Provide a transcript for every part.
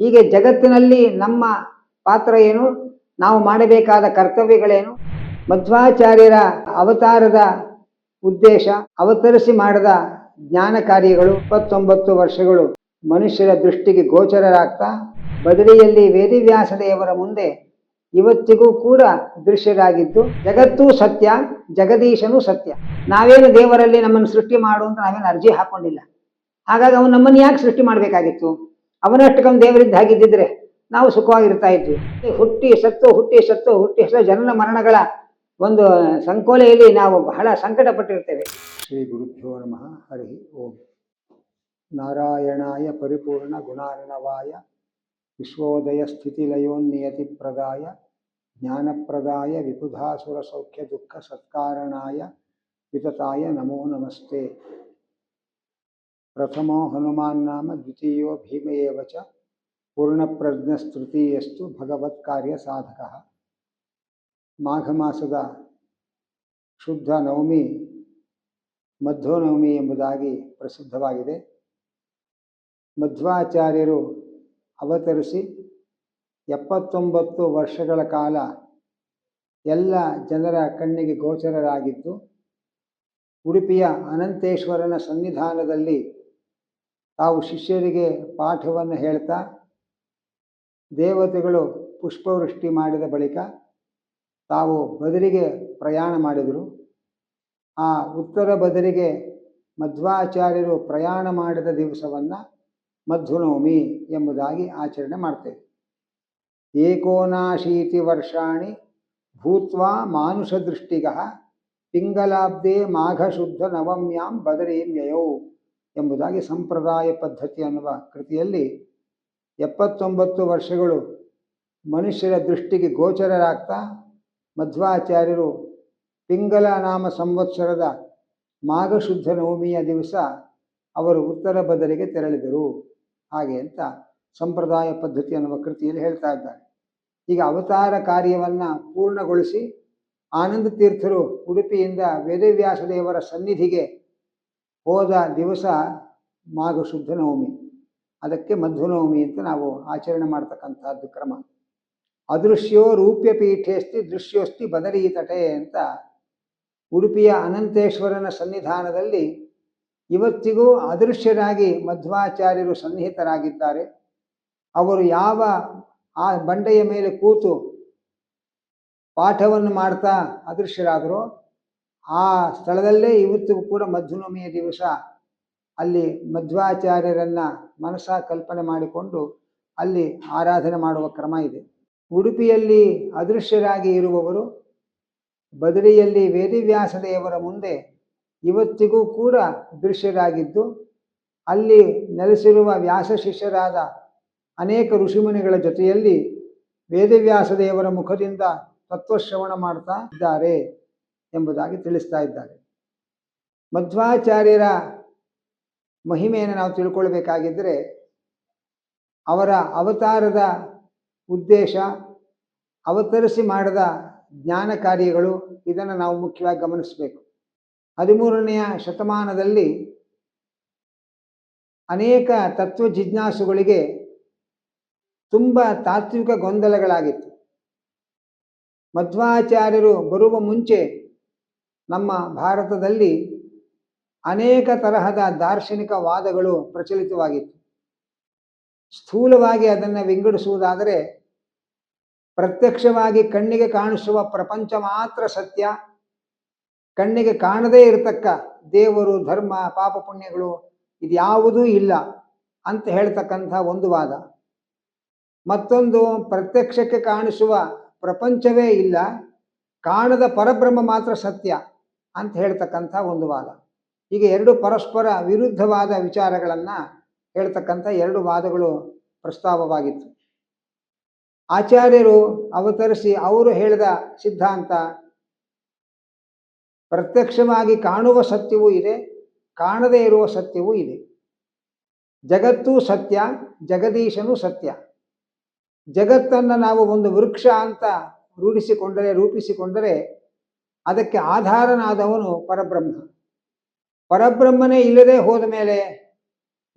ಹೀಗೆ ಜಗತ್ತಿನಲ್ಲಿ ನಮ್ಮ ಪಾತ್ರ ಏನು? ನಾವು ಮಾಡಬೇಕಾದ ಕರ್ತವ್ಯಗಳೇನು? ಮಧ್ವಾಚಾರ್ಯರ ಅವತಾರದ ಉದ್ದೇಶ, ಅವತರಿಸಿ ಮಾಡಿದ ಜ್ಞಾನ ಕಾರ್ಯಗಳು ಇಪ್ಪತ್ತೊಂಬತ್ತು ವರ್ಷಗಳು. ಮನುಷ್ಯರ ದೃಷ್ಟಿಗೆ ಗೋಚರರಾಗ್ತಾ ಬದರಿಯಲ್ಲಿ ವೇದಿವ್ಯಾಸ ದೇವರ ಮುಂದೆ ಇವತ್ತಿಗೂ ಕೂಡ ದೃಶ್ಯರಾಗಿದ್ದು, ಜಗತ್ತೂ ಸತ್ಯ, ಜಗದೀಶನೂ ಸತ್ಯ. ನಾವೇನು ದೇವರಲ್ಲಿ ನಮ್ಮನ್ನು ಸೃಷ್ಟಿ ಮಾಡು ಅಂತ ನಾವೇನು ಅರ್ಜಿ ಹಾಕೊಂಡಿಲ್ಲ. ಹಾಗಾಗಿ ಅವನು ನಮ್ಮನ್ನು ಯಾಕೆ ಸೃಷ್ಟಿ ಮಾಡಬೇಕಾಗಿತ್ತು? ಅವನಷ್ಟಕ್ಕೊಂದು ದೇವರಿಂದ ಹಾಗಿದ್ದಿದ್ರೆ ನಾವು ಸುಖವಾಗಿರ್ತಾ ಇದ್ವಿ. ಹುಟ್ಟಿ ಸತ್ತು ಹುಟ್ಟಿ ಸತ್ತು ಹುಟ್ಟಿ ಸತ್ತು ಜನನ ಮರಣಗಳ ಒಂದು ಸಂಕೋಲೆಯಲ್ಲಿ ನಾವು ಬಹಳ ಸಂಕಟ ಪಟ್ಟಿರ್ತೇವೆ ಶ್ರೀ ಗುರುಭ್ಯೋ ನಮಃ. ಹರಿ ಓಂ. ನಾರಾಯಣಾಯ ಪರಿಪೂರ್ಣ ಗುಣಾರ್ಣವಾಯ ವಿಶ್ವೋದಯ ಸ್ಥಿತಿ ಸ್ಥಿತಿಲಯೋನ್ನಿಯತಿ ಪ್ರದಾಯ ಜ್ಞಾನಪ್ರದಾಯ ವಿಬುಧಾಸುರ ಸೌಖ್ಯ ದುಃಖ ಸತ್ಕಾರಣಾಯ. ವಿತತಾಯ ನಮೋ ನಮಸ್ತೆ. ಪ್ರಥಮೋ ಹನುಮಾನ್ ನಾಮ, ದ್ವಿತೀಯೋ ಭೀಮ ಚ ಪೂರ್ಣಪ್ರಜ್ಞಸ್ತೃತೀಯಸ್ತು ಭಗವತ್ ಕಾರ್ಯ ಸಾಧಕ. ಮಾಘ ಮಾಸದ ಶುದ್ಧ ನವಮಿ, ಮಧ್ವನವಮಿ ಎಂಬುದಾಗಿ ಪ್ರಸಿದ್ಧವಾಗಿದೆ. ಮಧ್ವಾಚಾರ್ಯರು ಅವತರಿಸಿ ಎಪ್ಪತ್ತೊಂಬತ್ತು ವರ್ಷಗಳ ಕಾಲ ಎಲ್ಲ ಜನರ ಕಣ್ಣಿಗೆ ಗೋಚರರಾಗಿದ್ದು, ಉಡುಪಿಯ ಅನಂತೇಶ್ವರನ ಸನ್ನಿಧಾನದಲ್ಲಿ ತಾವು ಶಿಷ್ಯರಿಗೆ ಪಾಠವನ್ನು ಹೇಳ್ತಾ ದೇವತೆಗಳು ಪುಷ್ಪವೃಷ್ಟಿ ಮಾಡಿದ ಬಳಿಕ ತಾವು ಬದರಿಗೆ ಪ್ರಯಾಣ ಮಾಡಿದರು. ಆ ಉತ್ತರ ಬದರಿಗೆ ಮಧ್ವಾಚಾರ್ಯರು ಪ್ರಯಾಣ ಮಾಡಿದ ದಿವಸವನ್ನು ಮಧ್ವನವಮಿ ಎಂಬುದಾಗಿ ಆಚರಣೆ ಮಾಡ್ತೇವೆ. ಏಕೋನಾಶೀತಿ ವರ್ಷಾಣಿ ಭೂತ್ವಾ ಮಾನುಷ ದೃಷ್ಟಿಗ ಪಿಂಗಲಾಬ್ದೆ ಮಾಘಶುದ್ಧ ನವಮ್ಯಾಂ ಬದರೀಂ ಯಯೌ ಎಂಬುದಾಗಿ ಸಂಪ್ರದಾಯ ಪದ್ಧತಿ ಅನ್ನುವ ಕೃತಿಯಲ್ಲಿ ಎಪ್ಪತ್ತೊಂಬತ್ತು ವರ್ಷಗಳು ಮನುಷ್ಯರ ದೃಷ್ಟಿಗೆ ಗೋಚರರಾಗ್ತಾ ಮಧ್ವಾಚಾರ್ಯರು ಪಿಂಗಲ ನಾಮ ಸಂವತ್ಸರದ ಮಾಘಶುದ್ಧ ನವಮಿಯ ದಿವಸ ಅವರು ಉತ್ತರ ಬದಲಿಗೆ ತೆರಳಿದರು. ಹಾಗೆ ಅಂತ ಸಂಪ್ರದಾಯ ಪದ್ಧತಿ ಅನ್ನುವ ಕೃತಿಯಲ್ಲಿ ಹೇಳ್ತಾ ಇದ್ದಾರೆ. ಈಗ ಅವತಾರ ಕಾರ್ಯವನ್ನು ಪೂರ್ಣಗೊಳಿಸಿ ಆನಂದ ತೀರ್ಥರು ಉಡುಪಿಯಿಂದ ವೇದವ್ಯಾಸ ದೇವರ ಸನ್ನಿಧಿಗೆ ಹೋದ ದಿವಸ ಮಾಘ ಶುದ್ಧ ನವಮಿ. ಅದಕ್ಕೆ ಮಧ್ವನವಮಿ ಅಂತ ನಾವು ಆಚರಣೆ ಮಾಡ್ತಕ್ಕಂಥದ್ದು ಕ್ರಮ. ಅದೃಶ್ಯೋ ರೂಪ್ಯ ಪೀಠೇಸ್ತಿ ದೃಶ್ಯೋಸ್ತಿ ಬದರಿ ತಟೆ ಅಂತ ಉಡುಪಿಯ ಅನಂತೇಶ್ವರನ ಸನ್ನಿಧಾನದಲ್ಲಿ ಇವತ್ತಿಗೂ ಅದೃಶ್ಯರಾಗಿ ಮಧ್ವಾಚಾರ್ಯರು ಸನ್ನಿಹಿತರಾಗಿದ್ದಾರೆ. ಅವರು ಯಾವ ಆ ಬಂಡೆಯ ಮೇಲೆ ಕೂತು ಪಾಠವನ್ನು ಮಾಡ್ತಾ ಅದೃಶ್ಯರಾದರೋ ಆ ಸ್ಥಳದಲ್ಲೇ ಇವತ್ತಿಗೂ ಕೂಡ ಮಧ್ವನವಮಿಯ ದಿವಸ ಅಲ್ಲಿ ಮಧ್ವಾಚಾರ್ಯರನ್ನು ಮನಸ ಕಲ್ಪನೆ ಮಾಡಿಕೊಂಡು ಅಲ್ಲಿ ಆರಾಧನೆ ಮಾಡುವ ಕ್ರಮ ಇದೆ. ಉಡುಪಿಯಲ್ಲಿ ಅದೃಶ್ಯರಾಗಿ ಇರುವವರು, ಬದರಿಯಲ್ಲಿ ವೇದಿವ್ಯಾಸ ದೇವರ ಮುಂದೆ ಇವತ್ತಿಗೂ ಕೂಡ ದೃಶ್ಯರಾಗಿದ್ದು, ಅಲ್ಲಿ ನೆಲೆಸಿರುವ ವ್ಯಾಸ ಶಿಷ್ಯರಾದ ಅನೇಕ ಋಷಿಮುನಿಗಳ ಜೊತೆಯಲ್ಲಿ ವೇದವ್ಯಾಸ ದೇವರ ಮುಖದಿಂದ ತತ್ವಶ್ರವಣ ಮಾಡ್ತಾ ಇದ್ದಾರೆ. ಎಂಬುದಾಗಿ ತಿಳಿಸ್ತಾ ಇದ್ದಾರೆ. ಮಧ್ವಾಚಾರ್ಯರ ಮಹಿಮೆಯನ್ನು ನಾವು ತಿಳ್ಕೊಳ್ಬೇಕಾಗಿದ್ದರೆ ಅವರ ಅವತಾರದ ಉದ್ದೇಶ, ಅವತರಿಸಿ ಮಾಡಿದ ಜ್ಞಾನ ಕಾರ್ಯಗಳು, ಇದನ್ನು ನಾವು ಮುಖ್ಯವಾಗಿ ಗಮನಿಸಬೇಕು. ಹದಿಮೂರನೆಯ ಶತಮಾನದಲ್ಲಿ ಅನೇಕ ತತ್ವ ಜಿಜ್ಞಾಸುಗಳಿಗೆ ತುಂಬ ತಾತ್ವಿಕ ಗೊಂದಲಗಳಾಗಿತ್ತು. ಮಧ್ವಾಚಾರ್ಯರು ಬರುವ ಮುಂಚೆ ನಮ್ಮ ಭಾರತದಲ್ಲಿ ಅನೇಕ ತರಹದ ದಾರ್ಶನಿಕ ವಾದಗಳು ಪ್ರಚಲಿತವಾಗಿತ್ತು. ಸ್ಥೂಲವಾಗಿ ಅದನ್ನು ವಿಂಗಡಿಸುವುದಾದರೆ, ಪ್ರತ್ಯಕ್ಷವಾಗಿ ಕಣ್ಣಿಗೆ ಕಾಣಿಸುವ ಪ್ರಪಂಚ ಮಾತ್ರ ಸತ್ಯ, ಕಣ್ಣಿಗೆ ಕಾಣದೇ ಇರತಕ್ಕ ದೇವರು, ಧರ್ಮ, ಪಾಪ ಪುಣ್ಯಗಳು ಇದ್ಯಾವುದೂ ಇಲ್ಲ ಅಂತ ಹೇಳ್ತಕ್ಕಂಥ ಒಂದು ವಾದ. ಮತ್ತೊಂದು, ಪ್ರತ್ಯಕ್ಷಕ್ಕೆ ಕಾಣಿಸುವ ಪ್ರಪಂಚವೇ ಇಲ್ಲ, ಕಾಣದ ಪರಬ್ರಹ್ಮ ಮಾತ್ರ ಸತ್ಯ. ಅಂತ ಹೇಳ್ತಕ್ಕಂಥ ಒಂದು ವಾದ. ಹೀಗೆ ಎರಡು ಪರಸ್ಪರ ವಿರುದ್ಧವಾದ ವಿಚಾರಗಳನ್ನು ಹೇಳ್ತಕ್ಕಂಥ ಎರಡು ವಾದಗಳು ಪ್ರಸ್ತಾವವಾಗಿತ್ತು. ಆಚಾರ್ಯರು ಅವತರಿಸಿ ಅವರು ಹೇಳಿದ ಸಿದ್ಧಾಂತ, ಪ್ರತ್ಯಕ್ಷವಾಗಿ ಕಾಣುವ ಸತ್ಯವೂ ಇದೆ, ಕಾಣದೇ ಇರುವ ಸತ್ಯವೂ ಇದೆ. ಜಗತ್ತೂ ಸತ್ಯ, ಜಗದೀಶನೂ ಸತ್ಯ. ಜಗತ್ತನ್ನು ನಾವು ಒಂದು ವೃಕ್ಷ ಅಂತ ರೂಢಿಸಿಕೊಂಡರೆ, ರೂಪಿಸಿಕೊಂಡರೆ ಅದಕ್ಕೆ ಆಧಾರನಾದವನು ಪರಬ್ರಹ್ಮ. ಪರಬ್ರಹ್ಮನೇ ಇಲ್ಲದೆ ಹೋದ ಮೇಲೆ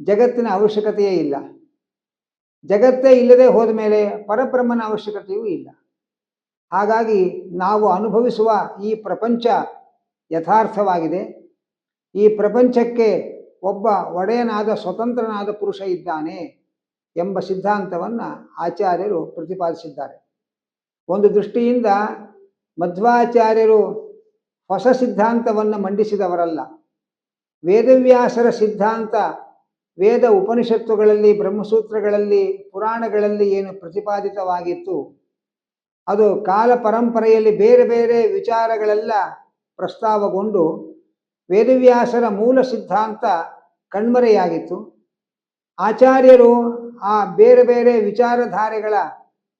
ಜಗತ್ತಿನ ಅವಶ್ಯಕತೆಯೇ ಇಲ್ಲ. ಜಗತ್ತೇ ಇಲ್ಲದೆ ಹೋದ ಮೇಲೆ ಪರಬ್ರಹ್ಮನ ಅವಶ್ಯಕತೆಯೂ ಇಲ್ಲ. ಹಾಗಾಗಿ ನಾವು ಅನುಭವಿಸುವ ಈ ಪ್ರಪಂಚ ಯಥಾರ್ಥವಾಗಿದೆ. ಈ ಪ್ರಪಂಚಕ್ಕೆ ಒಬ್ಬ ಒಡೆಯನಾದ ಸ್ವತಂತ್ರನಾದ ಪುರುಷ ಇದ್ದಾನೆ ಎಂಬ ಸಿದ್ಧಾಂತವನ್ನು ಆಚಾರ್ಯರು ಪ್ರತಿಪಾದಿಸಿದ್ದಾರೆ. ಒಂದು ದೃಷ್ಟಿಯಿಂದ ಮಧ್ವಾಚಾರ್ಯರು ಹೊಸ ಸಿದ್ಧಾಂತವನ್ನು ಮಂಡಿಸಿದವರಲ್ಲ. ವೇದವ್ಯಾಸರ ಸಿದ್ಧಾಂತ ವೇದ ಉಪನಿಷತ್ತುಗಳಲ್ಲಿ, ಬ್ರಹ್ಮಸೂತ್ರಗಳಲ್ಲಿ, ಪುರಾಣಗಳಲ್ಲಿ ಏನು ಪ್ರತಿಪಾದಿತವಾಗಿತ್ತು. ಅದು ಕಾಲ ಪರಂಪರೆಯಲ್ಲಿ ಬೇರೆ ಬೇರೆ ವಿಚಾರಗಳೆಲ್ಲ ಪ್ರಸ್ತಾವಗೊಂಡು ವೇದವ್ಯಾಸರ ಮೂಲ ಸಿದ್ಧಾಂತ ಕಣ್ಮರೆಯಾಗಿತ್ತು. ಆಚಾರ್ಯರು ಆ ಬೇರೆ ಬೇರೆ ವಿಚಾರಧಾರೆಗಳ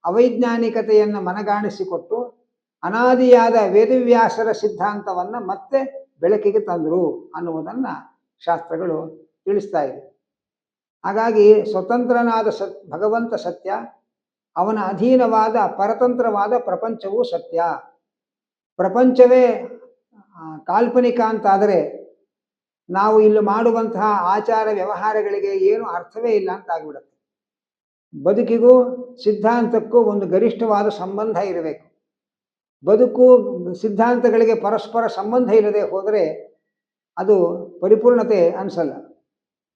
ಅವೈಜ್ಞಾನಿಕತೆಯನ್ನು ಮನಗಾಣಿಸಿಕೊಟ್ಟು ಅನಾದಿಯಾದ ವೇದವ್ಯಾಸರ ಸಿದ್ಧಾಂತವನ್ನು ಮತ್ತೆ ಬೆಳಕಿಗೆ ತಂದರು ಅನ್ನುವುದನ್ನು ಶಾಸ್ತ್ರಗಳು ತಿಳಿಸ್ತಾ ಇದೆ. ಹಾಗಾಗಿ ಸ್ವತಂತ್ರನಾದ ಸತ್, ಭಗವಂತ ಸತ್ಯ, ಅವನ ಅಧೀನವಾದ ಪರತಂತ್ರವಾದ ಪ್ರಪಂಚವೂ ಸತ್ಯ. ಪ್ರಪಂಚವೇ ಕಾಲ್ಪನಿಕ ಅಂತಾದರೆ ನಾವು ಇಲ್ಲಿ ಮಾಡುವಂತಹ ಆಚಾರ ವ್ಯವಹಾರಗಳಿಗೆ ಏನು ಅರ್ಥವೇ ಇಲ್ಲ ಅಂತ ಆಗಿಬಿಡುತ್ತೆ. ಬದುಕಿಗೂ, ಸಿದ್ಧಾಂತಕ್ಕೂ ಒಂದು ಗರಿಷ್ಠವಾದ ಸಂಬಂಧ ಇರಬೇಕು. ಬದುಕು ಸಿದ್ಧಾಂತಗಳಿಗೆ ಪರಸ್ಪರ ಸಂಬಂಧ ಇಲ್ಲದೆ ಹೋದರೆ ಅದು ಪರಿಪೂರ್ಣತೆ ಅನಿಸಲ್ಲ.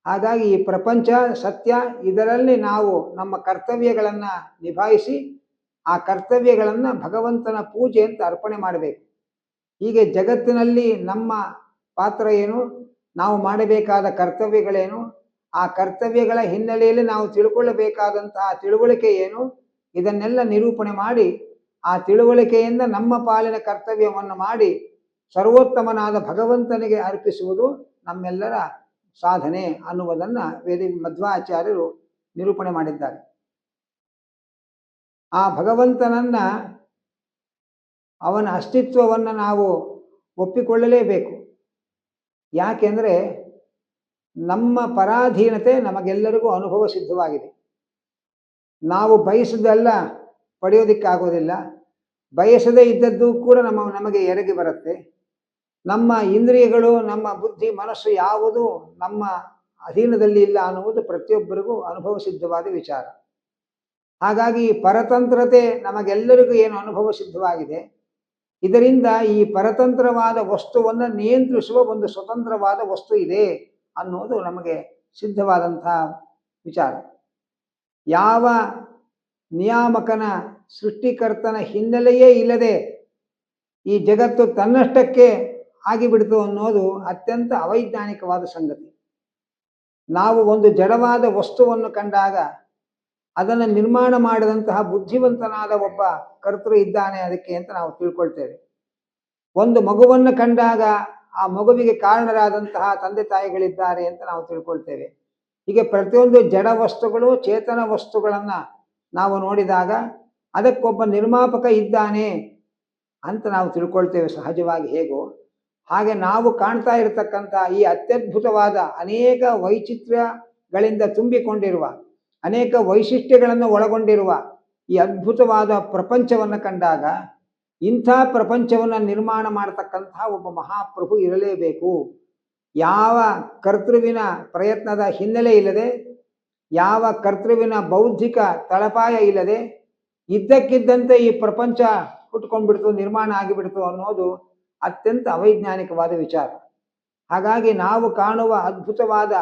ಹಾಗಾಗಿ ಈ ಪ್ರಪಂಚ, ಸತ್ಯ ಇದರಲ್ಲಿ ನಾವು ನಮ್ಮ ಕರ್ತವ್ಯಗಳನ್ನು ನಿಭಾಯಿಸಿ ಆ ಕರ್ತವ್ಯಗಳನ್ನು ಭಗವಂತನ ಪೂಜೆ ಅಂತ ಅರ್ಪಣೆ ಮಾಡಬೇಕು. ಹೀಗೆ ಜಗತ್ತಿನಲ್ಲಿ ನಮ್ಮ ಪಾತ್ರ ಏನು? ನಾವು ಮಾಡಬೇಕಾದ ಕರ್ತವ್ಯಗಳೇನು? ಆ ಕರ್ತವ್ಯಗಳ ಹಿನ್ನೆಲೆಯಲ್ಲಿ ನಾವು ತಿಳ್ಕೊಳ್ಳಬೇಕಾದಂತಹ ತಿಳುವಳಿಕೆ ಏನು? ಇದನ್ನೆಲ್ಲ ನಿರೂಪಣೆ ಮಾಡಿ ಆ ತಿಳುವಳಿಕೆಯಿಂದ ನಮ್ಮ ಪಾಲಿನ ಕರ್ತವ್ಯವನ್ನು ಮಾಡಿ ಸರ್ವೋತ್ತಮನಾದ ಭಗವಂತನಿಗೆ ಅರ್ಪಿಸುವುದು ನಮ್ಮೆಲ್ಲರ ಸಾಧನೆ ಅನ್ನುವುದನ್ನು ವೇದ ಮಧ್ವಾಚಾರ್ಯರು ನಿರೂಪಣೆ ಮಾಡಿದ್ದಾರೆ. ಆ ಭಗವಂತನನ್ನ ಅವನ ಅಸ್ತಿತ್ವವನ್ನು ನಾವು ಒಪ್ಪಿಕೊಳ್ಳಲೇಬೇಕು. ಯಾಕೆಂದರೆ ನಮ್ಮ ಪರಾಧೀನತೆ ನಮಗೆಲ್ಲರಿಗೂ ಅನುಭವ ಸಿದ್ಧವಾಗಿದೆ. ನಾವು ಬಯಸಿದ್ದೆಲ್ಲ ಪಡೆಯೋದಕ್ಕಾಗೋದಿಲ್ಲ. ಬಯಸದೇ ಇದ್ದದ್ದು ಕೂಡ ನಮ್ಮ, ನಮಗೆ ಎರಗಿ ಬರುತ್ತೆ. ನಮ್ಮ ಇಂದ್ರಿಯಗಳು, ನಮ್ಮ ಬುದ್ಧಿ, ಮನಸ್ಸು ಯಾವುದು ನಮ್ಮ ಅಧೀನದಲ್ಲಿ ಇಲ್ಲ ಅನ್ನುವುದು ಪ್ರತಿಯೊಬ್ಬರಿಗೂ ಅನುಭವ ಸಿದ್ಧವಾದ ವಿಚಾರ. ಹಾಗಾಗಿ ಪರತಂತ್ರತೆ ನಮಗೆಲ್ಲರಿಗೂ ಏನು ಅನುಭವ ಸಿದ್ಧವಾಗಿದೆ? ಇದರಿಂದ ಈ ಪರತಂತ್ರವಾದ ವಸ್ತುವನ್ನು ನಿಯಂತ್ರಿಸುವ ಒಂದು ಸ್ವತಂತ್ರವಾದ ವಸ್ತು ಇದೆ ಅನ್ನುವುದು ನಮಗೆ ಸಿದ್ಧವಾದಂತಹ ವಿಚಾರ. ಯಾವ ನಿಯಾಮಕನ ಸೃಷ್ಟಿಕರ್ತನ ಹಿನ್ನೆಲೆಯೇ ಇಲ್ಲದೆ ಈ ಜಗತ್ತು ತನ್ನಷ್ಟಕ್ಕೆ ಆಗಿಬಿಡ್ತು ಅನ್ನೋದು ಅತ್ಯಂತ ಅವೈಜ್ಞಾನಿಕವಾದ ಸಂಗತಿ. ನಾವು ಒಂದು ಜಡವಾದ ವಸ್ತುವನ್ನು ಕಂಡಾಗ ಅದನ್ನು ನಿರ್ಮಾಣ ಮಾಡಿದಂತಹ ಬುದ್ಧಿವಂತನಾದ ಒಬ್ಬ ಕರ್ತೃ ಇದ್ದಾನೆ ಅದಕ್ಕೆ ಅಂತ ನಾವು ತಿಳ್ಕೊಳ್ತೇವೆ. ಒಂದು ಮಗುವನ್ನು ಕಂಡಾಗ ಆ ಮಗುವಿಗೆ ಕಾರಣರಾದಂತಹ ತಂದೆ ತಾಯಿಗಳಿದ್ದಾರೆ ಅಂತ ನಾವು ತಿಳ್ಕೊಳ್ತೇವೆ. ಹೀಗೆ ಪ್ರತಿಯೊಂದು ಜಡ ವಸ್ತುಗಳು, ಚೇತನ ವಸ್ತುಗಳನ್ನ ನಾವು ನೋಡಿದಾಗ ಅದಕ್ಕೊಬ್ಬ ನಿರ್ಮಾಪಕ ಇದ್ದಾನೆ ಅಂತ ನಾವು ತಿಳ್ಕೊಳ್ತೇವೆ ಸಹಜವಾಗಿ ಹೇಗೋ. ಹಾಗೆ ನಾವು ಕಾಣ್ತಾ ಇರತಕ್ಕಂಥ ಈ ಅತ್ಯದ್ಭುತವಾದ ಅನೇಕ ವೈಚಿತ್ರ್ಯಗಳಿಂದ ತುಂಬಿಕೊಂಡಿರುವ, ಅನೇಕ ವೈಶಿಷ್ಟ್ಯಗಳನ್ನು ಒಳಗೊಂಡಿರುವ ಈ ಅದ್ಭುತವಾದ ಪ್ರಪಂಚವನ್ನು ಕಂಡಾಗ ಇಂಥ ಪ್ರಪಂಚವನ್ನು ನಿರ್ಮಾಣ ಮಾಡತಕ್ಕಂತಹ ಒಬ್ಬ ಮಹಾಪ್ರಭು ಇರಲೇಬೇಕು. ಯಾವ ಕರ್ತೃವಿನ ಪ್ರಯತ್ನದ ಹಿನ್ನೆಲೆ ಇಲ್ಲದೆ, ಯಾವ ಕರ್ತೃವಿನ ಬೌದ್ಧಿಕ ತಳಪಾಯ ಇಲ್ಲದೆ ಇದ್ದಕ್ಕಿದ್ದಂತೆ ಈ ಪ್ರಪಂಚ ಹುಟ್ಕೊಂಡ್ಬಿಡ್ತು ನಿರ್ಮಾಣ ಆಗಿಬಿಡ್ತು ಅನ್ನೋದು ಅತ್ಯಂತ ಅವೈಜ್ಞಾನಿಕವಾದ ವಿಚಾರ. ಹಾಗಾಗಿ ನಾವು ಕಾಣುವ ಅದ್ಭುತವಾದ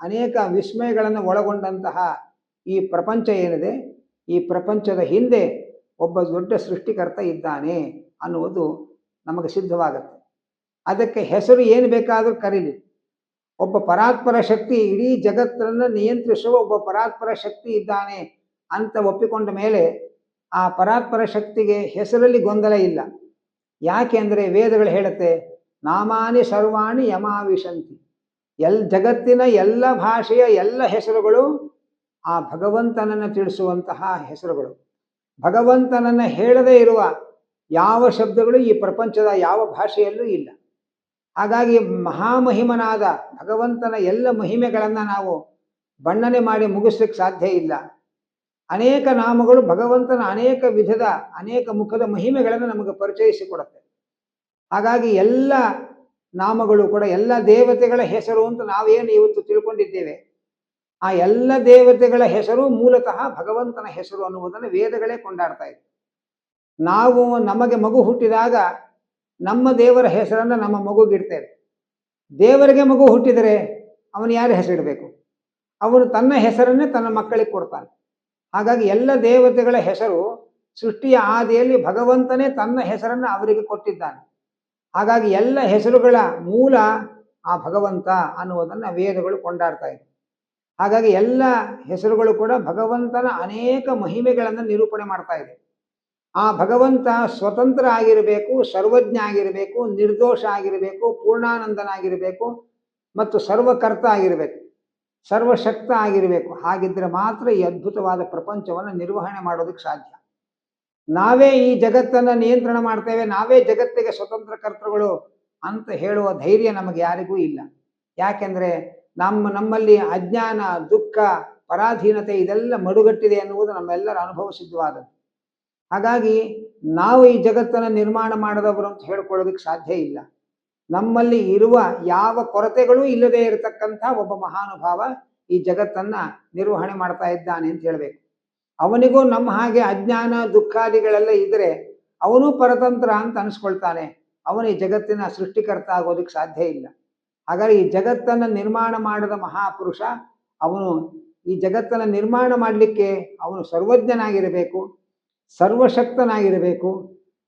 ಅನೇಕ ವಿಸ್ಮಯಗಳನ್ನು ಒಳಗೊಂಡಂತಹ ಈ ಪ್ರಪಂಚ ಏನಿದೆ, ಈ ಪ್ರಪಂಚದ ಹಿಂದೆ ಒಬ್ಬ ದೊಡ್ಡ ಸೃಷ್ಟಿಕರ್ತ ಇದ್ದಾನೆ ಅನ್ನುವುದು ನಮಗೆ ಸಿದ್ಧವಾಗುತ್ತೆ. ಅದಕ್ಕೆ ಹೆಸರು ಏನು ಬೇಕಾದರೂ ಕರೀಲಿ. ಒಬ್ಬ ಪರಾತ್ಪರ ಶಕ್ತಿ, ಇಡೀ ಜಗತ್ತನ್ನು ನಿಯಂತ್ರಿಸುವ ಒಬ್ಬ ಪರಾತ್ಪರ ಶಕ್ತಿ ಇದ್ದಾನೆ ಅಂತ ಒಪ್ಪಿಕೊಂಡ ಮೇಲೆ ಆ ಪರಾತ್ಪರ ಶಕ್ತಿಗೆ ಹೆಸರಲ್ಲಿ ಗೊಂದಲ ಇಲ್ಲ. ಯಾಕೆ ಅಂದರೆ ವೇದಗಳು ಹೇಳುತ್ತೆ, ನಾಮಾನಿ ಸರ್ವಾಣಿ ಯಮಾವಿಶಂತಿ. ಎಲ್ ಜಗತ್ತಿನ ಎಲ್ಲ ಭಾಷೆಯ ಎಲ್ಲ ಹೆಸರುಗಳು ಆ ಭಗವಂತನನ್ನು ತಿಳಿಸುವಂತಹ ಹೆಸರುಗಳು. ಭಗವಂತನನ್ನು ಹೇಳದೇ ಇರುವ ಯಾವ ಶಬ್ದಗಳು ಈ ಪ್ರಪಂಚದ ಯಾವ ಭಾಷೆಯಲ್ಲೂ ಇಲ್ಲ. ಹಾಗಾಗಿ ಮಹಾಮಹಿಮನಾದ ಭಗವಂತನ ಎಲ್ಲ ಮಹಿಮೆಗಳನ್ನು ನಾವು ಬಣ್ಣನೆ ಮಾಡಿ ಮುಗಿಸ್ಲಿಕ್ಕೆ ಸಾಧ್ಯ ಇಲ್ಲ. ಅನೇಕ ನಾಮಗಳು ಭಗವಂತನ ಅನೇಕ ವಿಧದ, ಅನೇಕ ಮುಖದ ಮಹಿಮೆಗಳನ್ನು ನಮಗೆ ಪರಿಚಯಿಸಿಕೊಡುತ್ತೆ ಹಾಗಾಗಿ ಎಲ್ಲ ನಾಮಗಳು ಕೂಡ, ಎಲ್ಲ ದೇವತೆಗಳ ಹೆಸರು ಅಂತ ನಾವೇನು ಇವತ್ತು ತಿಳ್ಕೊಂಡಿದ್ದೇವೆ. ಆ ಎಲ್ಲ ದೇವತೆಗಳ ಹೆಸರು ಮೂಲತಃ ಭಗವಂತನ ಹೆಸರು ಅನ್ನುವುದನ್ನು ವೇದಗಳೇ ಕೊಂಡಾಡ್ತಾ ಇದೆ. ನಾವು ನಮಗೆ ಮಗು ಹುಟ್ಟಿದಾಗ ನಮ್ಮ ದೇವರ ಹೆಸರನ್ನು ನಮ್ಮ ಮಗುಗಿಡ್ತೇವೆ ದೇವರಿಗೆ ಮಗು ಹುಟ್ಟಿದರೆ ಅವನು ಯಾರು ಹೆಸರಿಡಬೇಕು? ಅವನು ತನ್ನ ಹೆಸರನ್ನೇ ತನ್ನ ಮಕ್ಕಳಿಗೆ ಕೊಡ್ತಾನೆ. ಹಾಗಾಗಿ ಎಲ್ಲ ದೇವತೆಗಳ ಹೆಸರು ಸೃಷ್ಟಿಯ ಆದಿಯಲ್ಲಿ ಭಗವಂತನೇ ತನ್ನ ಹೆಸರನ್ನು ಅವರಿಗೆ ಕೊಟ್ಟಿದ್ದಾನೆ. ಹಾಗಾಗಿ ಎಲ್ಲ ಹೆಸರುಗಳ ಮೂಲ ಆ ಭಗವಂತ ಅನ್ನುವುದನ್ನು ವೇದಗಳು ಕೊಂಡಾಡ್ತಾ ಇದೆ. ಹಾಗಾಗಿ ಎಲ್ಲ ಹೆಸರುಗಳು ಕೂಡ ಭಗವಂತನ ಅನೇಕ ಮಹಿಮೆಗಳನ್ನು ನಿರೂಪಣೆ ಮಾಡ್ತಾ ಇದೆ. ಆ ಭಗವಂತ ಸ್ವತಂತ್ರ ಆಗಿರಬೇಕು, ಸರ್ವಜ್ಞ ಆಗಿರಬೇಕು, ನಿರ್ದೋಷ ಆಗಿರಬೇಕು, ಪೂರ್ಣಾನಂದನಾಗಿರಬೇಕು ಮತ್ತು ಸರ್ವಕರ್ತ ಆಗಿರಬೇಕು. ಸರ್ವಶಕ್ತ ಆಗಿರಬೇಕು. ಹಾಗಿದ್ರೆ ಮಾತ್ರ ಈ ಅದ್ಭುತವಾದ ಪ್ರಪಂಚವನ್ನು ನಿರ್ವಹಣೆ ಮಾಡೋದಕ್ಕೆ ಸಾಧ್ಯ. ನಾವೇ ಈ ಜಗತ್ತನ್ನು ನಿಯಂತ್ರಣ ಮಾಡ್ತೇವೆ, ನಾವೇ ಜಗತ್ತಿಗೆ ಸ್ವತಂತ್ರ ಕರ್ತೃಗಳು ಅಂತ ಹೇಳುವ ಧೈರ್ಯ ನಮಗೆ ಯಾರಿಗೂ ಇಲ್ಲ. ಯಾಕೆಂದ್ರೆ ನಮ್ಮ, ನಮ್ಮಲ್ಲಿ ಅಜ್ಞಾನ, ದುಃಖ, ಪರಾಧೀನತೆ ಇದೆಲ್ಲ ಮಡುಗಟ್ಟಿದೆ ಎನ್ನುವುದು ನಮ್ಮೆಲ್ಲರ ಅನುಭವ ಸಿದ್ಧವಾದದ್ದು. ಹಾಗಾಗಿ ನಾವು ಈ ಜಗತ್ತನ್ನು ನಿರ್ಮಾಣ ಮಾಡದವರು ಅಂತ ಹೇಳ್ಕೊಳ್ಳೋದಕ್ಕೆ ಸಾಧ್ಯ ಇಲ್ಲ. ನಮ್ಮಲ್ಲಿ ಇರುವ ಯಾವ ಕೊರತೆಗಳೂ ಇಲ್ಲದೆ ಇರತಕ್ಕಂಥ ಒಬ್ಬ ಮಹಾನುಭಾವ ಈ ಜಗತ್ತನ್ನ ನಿರ್ವಹಣೆ ಮಾಡ್ತಾ ಇದ್ದಾನೆ ಅಂತ ಹೇಳ್ಬೇಕು. ಅವನಿಗೂ ನಮ್ಮ ಹಾಗೆ ಅಜ್ಞಾನ, ದುಃಖಾದಿಗಳೆಲ್ಲ ಇದ್ರೆ ಅವನು ಪರತಂತ್ರ ಅಂತ ಅನಿಸ್ಕೊಳ್ತಾನೆ. ಅವನು ಈ ಜಗತ್ತಿನ ಸೃಷ್ಟಿಕರ್ತ ಆಗೋದಕ್ಕೆ ಸಾಧ್ಯ ಇಲ್ಲ. ಹಾಗಾದ್ರೆ ಈ ಜಗತ್ತನ್ನು ನಿರ್ಮಾಣ ಮಾಡಿದ ಮಹಾಪುರುಷ ಅವನು ಈ ಜಗತ್ತನ್ನು ನಿರ್ಮಾಣ ಮಾಡಲಿಕ್ಕೆ ಅವನು ಸರ್ವಜ್ಞನಾಗಿರಬೇಕು, ಸರ್ವಶಕ್ತನಾಗಿರಬೇಕು,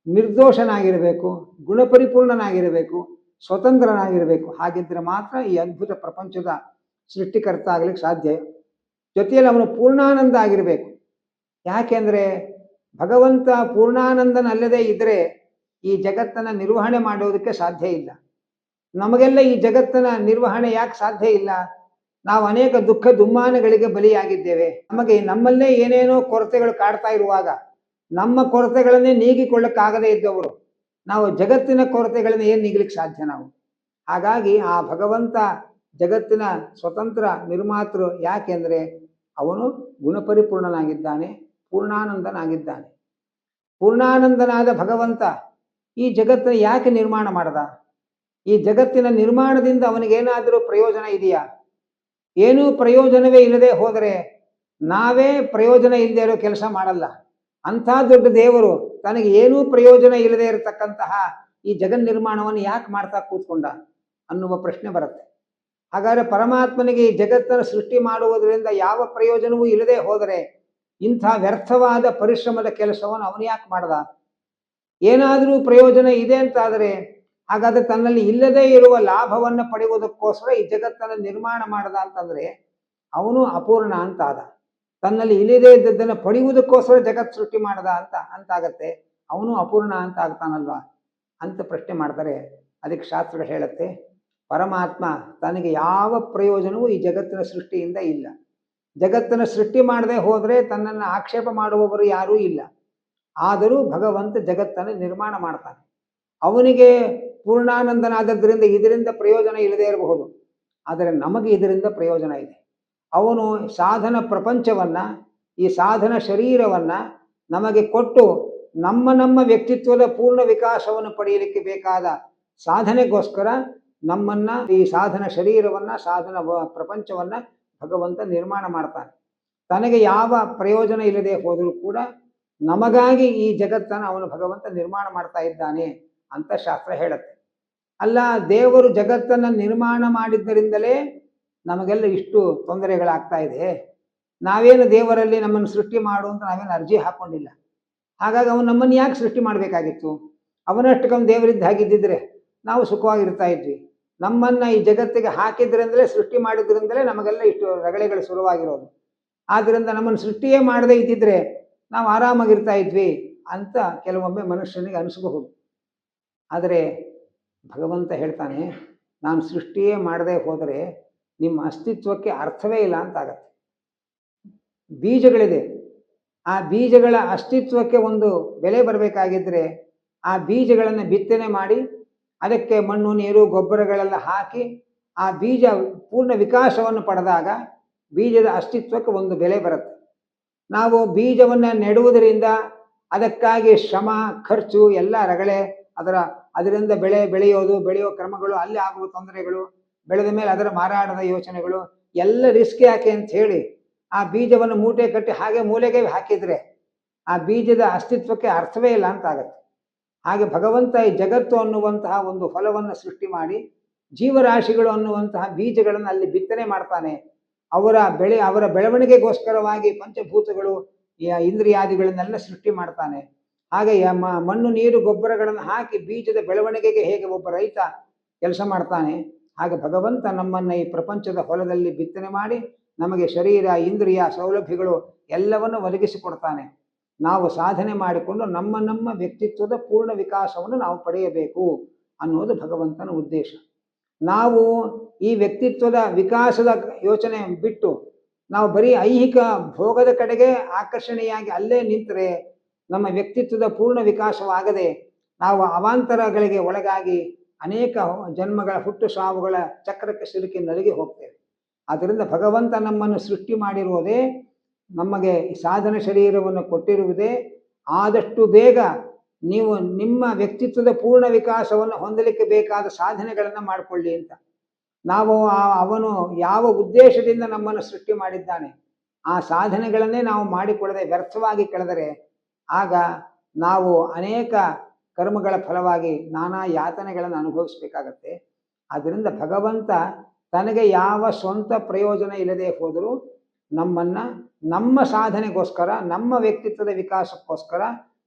ನಿರ್ದೋಷನಾಗಿರಬೇಕು, ಗುಣಪರಿಪೂರ್ಣನಾಗಿರಬೇಕು ಸ್ವತಂತ್ರನಾಗಿರಬೇಕು. ಹಾಗಿದ್ರೆ ಮಾತ್ರ ಈ ಅದ್ಭುತ ಪ್ರಪಂಚದ ಸೃಷ್ಟಿಕರ್ತ ಆಗ್ಲಿಕ್ಕೆ ಸಾಧ್ಯ. ಜೊತೆಯಲ್ಲಿ ಅವನು ಪೂರ್ಣಾನಂದ ಆಗಿರಬೇಕು. ಯಾಕೆಂದ್ರೆ ಭಗವಂತ ಪೂರ್ಣಾನಂದನಲ್ಲದೆ ಇದ್ದರೆ ಈ ಜಗತ್ತನ್ನ ನಿರ್ವಹಣೆ ಮಾಡೋದಕ್ಕೆ ಸಾಧ್ಯ ಇಲ್ಲ. ನಮಗೆಲ್ಲ ಈ ಜಗತ್ತನ ನಿರ್ವಹಣೆ ಯಾಕೆ ಸಾಧ್ಯ ಇಲ್ಲ? ನಾವು ಅನೇಕ ದುಃಖ ದುಮ್ಮಾನಗಳಿಗೆ ಬಲಿಯಾಗಿದ್ದೇವೆ. ನಮಗೆ ನಮ್ಮಲ್ಲೇ ಏನೇನೋ ಕೊರತೆಗಳು ಕಾಡ್ತಾ ಇರುವಾಗ ನಮ್ಮ ಕೊರತೆಗಳನ್ನೇ ನೀಗಿಕೊಳ್ಳಕ್ಕಾಗದೇ ಇದ್ದವರು. ನಾವು ಜಗತ್ತಿನ ಕೊರತೆಗಳನ್ನ ಏನು ನೀಗ್ಲಿಕ್ಕೆ ಸಾಧ್ಯ ನಾವು? ಹಾಗಾಗಿ ಆ ಭಗವಂತ ಜಗತ್ತಿನ ಸ್ವತಂತ್ರ ನಿರ್ಮಾತೃ ಯಾಕೆಂದ್ರೆ ಅವನು ಗುಣಪರಿಪೂರ್ಣನಾಗಿದ್ದಾನೆ, ಪೂರ್ಣಾನಂದನಾಗಿದ್ದಾನೆ. ಪೂರ್ಣಾನಂದನಾದ ಭಗವಂತ ಈ ಜಗತ್ತನ್ನು ಯಾಕೆ ನಿರ್ಮಾಣ ಮಾಡದ? ಈ ಜಗತ್ತಿನ ನಿರ್ಮಾಣದಿಂದ ಅವನಿಗೇನಾದರೂ ಪ್ರಯೋಜನ ಇದೆಯಾ? ಏನೂ ಪ್ರಯೋಜನವೇ ಇಲ್ಲದೆ ಹೋದರೆ ನಾವೇ ಪ್ರಯೋಜನ ಇಲ್ಲದೆ ಇರೋ ಕೆಲಸ ಮಾಡಲ್ಲ. ಅಂಥ ದೊಡ್ಡ ದೇವರು ತನಗೆ ಏನೂ ಪ್ರಯೋಜನ ಇಲ್ಲದೆ ಇರತಕ್ಕಂತಹ ಈ ಜಗನ್ ನಿರ್ಮಾಣವನ್ನು ಯಾಕೆ ಮಾಡ್ತಾ ಕೂತ್ಕೊಂಡ ಅನ್ನುವ ಪ್ರಶ್ನೆ ಬರುತ್ತೆ. ಹಾಗಾದ್ರೆ ಪರಮಾತ್ಮನಿಗೆ ಈ ಜಗತ್ತನ್ನು ಸೃಷ್ಟಿ ಮಾಡುವುದರಿಂದ ಯಾವ ಪ್ರಯೋಜನವೂ ಇಲ್ಲದೆ ಹೋದರೆ ಇಂಥ ವ್ಯರ್ಥವಾದ ಪರಿಶ್ರಮದ ಕೆಲಸವನ್ನು ಅವನು ಯಾಕೆ ಮಾಡ್ದ? ಏನಾದರೂ ಪ್ರಯೋಜನ ಇದೆ ಅಂತಾದರೆ ಹಾಗಾದ್ರೆ ತನ್ನಲ್ಲಿ ಇಲ್ಲದೇ ಇರುವ ಲಾಭವನ್ನು ಪಡೆಯುವುದಕ್ಕೋಸ್ಕರ ಈ ಜಗತ್ತನ್ನು ನಿರ್ಮಾಣ ಮಾಡದ ಅಂತಂದ್ರೆ ಅವನು ಅಪೂರ್ಣ ಅಂತ ಆದ. ತನ್ನಲ್ಲಿ ಇಲ್ಲದೇ ಇದ್ದದ್ದನ್ನು ಪಡೆಯುವುದಕ್ಕೋಸ್ಕರ ಜಗತ್ ಸೃಷ್ಟಿ ಮಾಡದ ಅಂತ ಅಂತಾಗತ್ತೆ. ಅವನು ಅಪೂರ್ಣ ಅಂತ ಆಗ್ತಾನಲ್ವಾ? ಅಂತ ಪ್ರಶ್ನೆ ಮಾಡ್ತಾರೆ. ಅದಕ್ಕೆ ಶಾಸ್ತ್ರ ಹೇಳುತ್ತೆ, ಪರಮಾತ್ಮ ತನಗೆ ಯಾವ ಪ್ರಯೋಜನವೂ ಈ ಜಗತ್ತಿನ ಸೃಷ್ಟಿಯಿಂದ ಇಲ್ಲ. ಜಗತ್ತನ್ನು ಸೃಷ್ಟಿ ಮಾಡದೆ ಹೋದರೆ ತನ್ನನ್ನು ಆಕ್ಷೇಪ ಮಾಡುವವರು ಯಾರೂ ಇಲ್ಲ. ಆದರೂ ಭಗವಂತ ಜಗತ್ತನ್ನು ನಿರ್ಮಾಣ ಮಾಡ್ತಾನೆ. ಅವನಿಗೆ ಪೂರ್ಣಾನಂದನಾದದ್ದರಿಂದ ಇದರಿಂದ ಪ್ರಯೋಜನ ಇಲ್ಲದೇ ಇರಬಹುದು. ಆದರೆ ನಮಗೆ ಇದರಿಂದ ಪ್ರಯೋಜನ ಇದೆ. ಅವನು ಸಾಧನ ಪ್ರಪಂಚವನ್ನು, ಈ ಸಾಧನ ಶರೀರವನ್ನು ನಮಗೆ ಕೊಟ್ಟು ನಮ್ಮ ನಮ್ಮ ವ್ಯಕ್ತಿತ್ವದ ಪೂರ್ಣ ವಿಕಾಸವನ್ನು ಪಡೆಯಲಿಕ್ಕೆ ಬೇಕಾದ ಸಾಧನೆಗೋಸ್ಕರ ನಮ್ಮನ್ನ, ಈ ಸಾಧನ ಶರೀರವನ್ನ, ಸಾಧನ ಪ್ರಪಂಚವನ್ನ ಭಗವಂತ ನಿರ್ಮಾಣ ಮಾಡ್ತಾನೆ. ತನಗೆ ಯಾವ ಪ್ರಯೋಜನ ಇಲ್ಲದೆ ಹೋದರೂ ಕೂಡ ನಮಗಾಗಿ ಈ ಜಗತ್ತನ್ನು ಅವನು ಭಗವಂತ ನಿರ್ಮಾಣ ಮಾಡ್ತಾ ಇದ್ದಾನೆ ಅಂತ ಶಾಸ್ತ್ರ ಹೇಳುತ್ತೆ. ಅಲ್ಲ, ದೇವರು ಜಗತ್ತನ್ನು ನಿರ್ಮಾಣ ಮಾಡಿದ್ದರಿಂದಲೇ ನಮಗೆಲ್ಲ ಇಷ್ಟು ತೊಂದರೆಗಳಾಗ್ತಾ ಇದೆ. ನಾವೇನು ದೇವರಲ್ಲಿ ನಮ್ಮನ್ನು ಸೃಷ್ಟಿ ಮಾಡು ಅಂತ ನಾವೇನು ಅರ್ಜಿ ಹಾಕೊಂಡಿಲ್ಲ. ಹಾಗಾಗಿ ಅವನು ನಮ್ಮನ್ನು ಯಾಕೆ ಸೃಷ್ಟಿ ಮಾಡಬೇಕಾಗಿತ್ತು? ಅವನಷ್ಟಕ್ಕೊಂದು ದೇವರಿದ್ದ ಹಾಗಿದ್ದಿದ್ರೆ ನಾವು ಸುಖವಾಗಿರ್ತಾ ಇದ್ವಿ. ನಮ್ಮನ್ನು ಈ ಜಗತ್ತಿಗೆ ಹಾಕಿದ್ರಿಂದಲೇ, ಸೃಷ್ಟಿ ಮಾಡಿದ್ರಿಂದಲೇ ನಮಗೆಲ್ಲ ಇಷ್ಟು ರಗಳೆಗಳು ಶುರುವಾಗಿರೋದು. ಆದ್ದರಿಂದ ನಮ್ಮನ್ನು ಸೃಷ್ಟಿಯೇ ಮಾಡದೇ ಇದ್ದಿದ್ರೆ ನಾವು ಆರಾಮಾಗಿರ್ತಾ ಇದ್ವಿ ಅಂತ ಕೆಲವೊಮ್ಮೆ ಮನುಷ್ಯನಿಗೆ ಅನಿಸಬಹುದು. ಆದರೆ ಭಗವಂತ ಹೇಳ್ತಾನೆ, ನಾನು ಸೃಷ್ಟಿಯೇ ಮಾಡದೇ ಹೋದರೆ ನಿಮ್ಮ ಅಸ್ತಿತ್ವಕ್ಕೆ ಅರ್ಥವೇ ಇಲ್ಲ ಅಂತ ಆಗತ್ತೆ ಬೀಜಗಳಿದೆ. ಆ ಬೀಜಗಳ ಅಸ್ತಿತ್ವಕ್ಕೆ ಒಂದು ಬೆಲೆ ಬರಬೇಕಾಗಿದ್ರೆ ಆ ಬೀಜಗಳನ್ನು ಬಿತ್ತನೆ ಮಾಡಿ ಅದಕ್ಕೆ ಮಣ್ಣು, ನೀರು, ಗೊಬ್ಬರಗಳೆಲ್ಲ ಹಾಕಿ ಆ ಬೀಜ ಪೂರ್ಣ ವಿಕಾಸವನ್ನು ಪಡೆದಾಗ ಬೀಜದ ಅಸ್ತಿತ್ವಕ್ಕೆ ಒಂದು ಬೆಲೆ ಬರುತ್ತೆ. ನಾವು ಬೀಜವನ್ನು ನೆಡುವುದರಿಂದ ಅದಕ್ಕಾಗಿ ಶ್ರಮ, ಖರ್ಚು, ಎಲ್ಲ ರಗಳೆ ಅದರ, ಅದರಿಂದ ಬೆಳೆ ಬೆಳೆಯೋದು, ಬೆಳೆಯೋ ಕ್ರಮಗಳು, ಅಲ್ಲಿ ಆಗುವ ತೊಂದರೆಗಳು ಬೆಳೆದ ಮೇಲೆ ಅದರ ಮಾರಾಟದ ಯೋಚನೆಗಳು ಎಲ್ಲ ರಿಸ್ಕ್ ಯಾಕೆ ಅಂತ ಹೇಳಿ ಆ ಬೀಜವನ್ನು ಮೂಟೆ ಕಟ್ಟಿ ಹಾಗೆ ಮೂಲೆಗೆ ಹಾಕಿದ್ರೆ ಆ ಬೀಜದ ಅಸ್ತಿತ್ವಕ್ಕೆ ಅರ್ಥವೇ ಇಲ್ಲ ಅಂತ ಆಗುತ್ತೆ. ಹಾಗೆ ಭಗವಂತ ಈ ಜಗತ್ತು ಅನ್ನುವಂತಹ ಒಂದು ಫಲವನ್ನು ಸೃಷ್ಟಿ ಮಾಡಿ ಜೀವರಾಶಿಗಳು ಅನ್ನುವಂತಹ ಬೀಜಗಳನ್ನು ಅಲ್ಲಿ ಬಿತ್ತನೆ ಮಾಡ್ತಾನೆ. ಅವರ ಬೆಳೆ, ಅವರ ಬೆಳವಣಿಗೆಗೋಸ್ಕರವಾಗಿ ಪಂಚಭೂತಗಳು ಇಂದ್ರಿಯಾದಿಗಳನ್ನೆಲ್ಲ ಸೃಷ್ಟಿ ಮಾಡ್ತಾನೆ. ಹಾಗೆ ಮಣ್ಣು, ನೀರು, ಗೊಬ್ಬರಗಳನ್ನು ಹಾಕಿ ಬೀಜದ ಬೆಳವಣಿಗೆಗೆ ಹೇಗೆ ಒಬ್ಬ ರೈತ ಕೆಲಸ ಮಾಡ್ತಾನೆ. ಹಾಗೆ ಭಗವಂತ ನಮ್ಮನ್ನ ಈ ಪ್ರಪಂಚದ ಹೊಲದಲ್ಲಿ ಬಿತ್ತನೆ ಮಾಡಿ ನಮಗೆ ಶರೀರ, ಇಂದ್ರಿಯ, ಸೌಲಭ್ಯಗಳು ಎಲ್ಲವನ್ನು ಒದಗಿಸಿಕೊಡ್ತಾನೆ. ನಾವು ಸಾಧನೆ ಮಾಡಿಕೊಂಡು ನಮ್ಮ ನಮ್ಮ ವ್ಯಕ್ತಿತ್ವದ ಪೂರ್ಣ ವಿಕಾಸವನ್ನು ನಾವು ಪಡೆಯಬೇಕು ಅನ್ನೋದು ಭಗವಂತನ ಉದ್ದೇಶ. ನಾವು ಈ ವ್ಯಕ್ತಿತ್ವದ ವಿಕಾಸದ ಯೋಚನೆ ಬಿಟ್ಟು ನಾವು ಬರೀ ಐಹಿಕ ಭೋಗದ ಕಡೆಗೆ ಆಕರ್ಷಣೆಯಾಗಿ ಅಲ್ಲೇ ನಿಂತರೆ ನಮ್ಮ ವ್ಯಕ್ತಿತ್ವದ ಪೂರ್ಣ ವಿಕಾಸವಾಗದೆ ನಾವು ಅವಾಂತರಗಳಿಗೆ ಒಳಗಾಗಿ ಅನೇಕ ಜನ್ಮಗಳ ಹುಟ್ಟು ಸಾವುಗಳ ಚಕ್ರಕ್ಕೆ ಸಿಲುಕಿ ನಲುಗಿ ಹೋಗ್ತೇವೆ. ಆದ್ದರಿಂದ ಭಗವಂತ ನಮ್ಮನ್ನು ಸೃಷ್ಟಿ ಮಾಡಿರುವುದೇ ನಮಗೆ ಈ ಸಾಧನ ಶರೀರವನ್ನು ಕೊಟ್ಟಿರುವುದೇ. ಆದಷ್ಟು ಬೇಗ ನೀವು ನಿಮ್ಮ ವ್ಯಕ್ತಿತ್ವದ ಪೂರ್ಣ ವಿಕಾಸವನ್ನು ಹೊಂದಲಿಕ್ಕೆ ಬೇಕಾದ ಸಾಧನೆಗಳನ್ನು ಮಾಡಿಕೊಳ್ಳಿ ಅಂತ. ನಾವು ಅವನು ಯಾವ ಉದ್ದೇಶದಿಂದ ನಮ್ಮನ್ನು ಸೃಷ್ಟಿ ಮಾಡಿದ್ದಾನೆ, ಆ ಸಾಧನೆಗಳನ್ನೇ ನಾವು ಮಾಡಿಕೊಳ್ಳದೆ ವ್ಯರ್ಥವಾಗಿ ಕಳೆದರೆ ಆಗ ನಾವು ಅನೇಕ ಕರ್ಮಗಳ ಫಲವಾಗಿ ನಾನಾ ಯಾತನೆಗಳನ್ನು ಅನುಭವಿಸಬೇಕಾಗತ್ತೆ. ಆದ್ದರಿಂದ ಭಗವಂತ ತನಗೆ ಯಾವ ಸ್ವಂತ ಪ್ರಯೋಜನ ಇಲ್ಲದೆ ಹೋದರೂ ನಮ್ಮನ್ನು, ನಮ್ಮ ಸಾಧನೆಗೋಸ್ಕರ, ನಮ್ಮ ವ್ಯಕ್ತಿತ್ವದ ವಿಕಾಸಕ್ಕೋಸ್ಕರ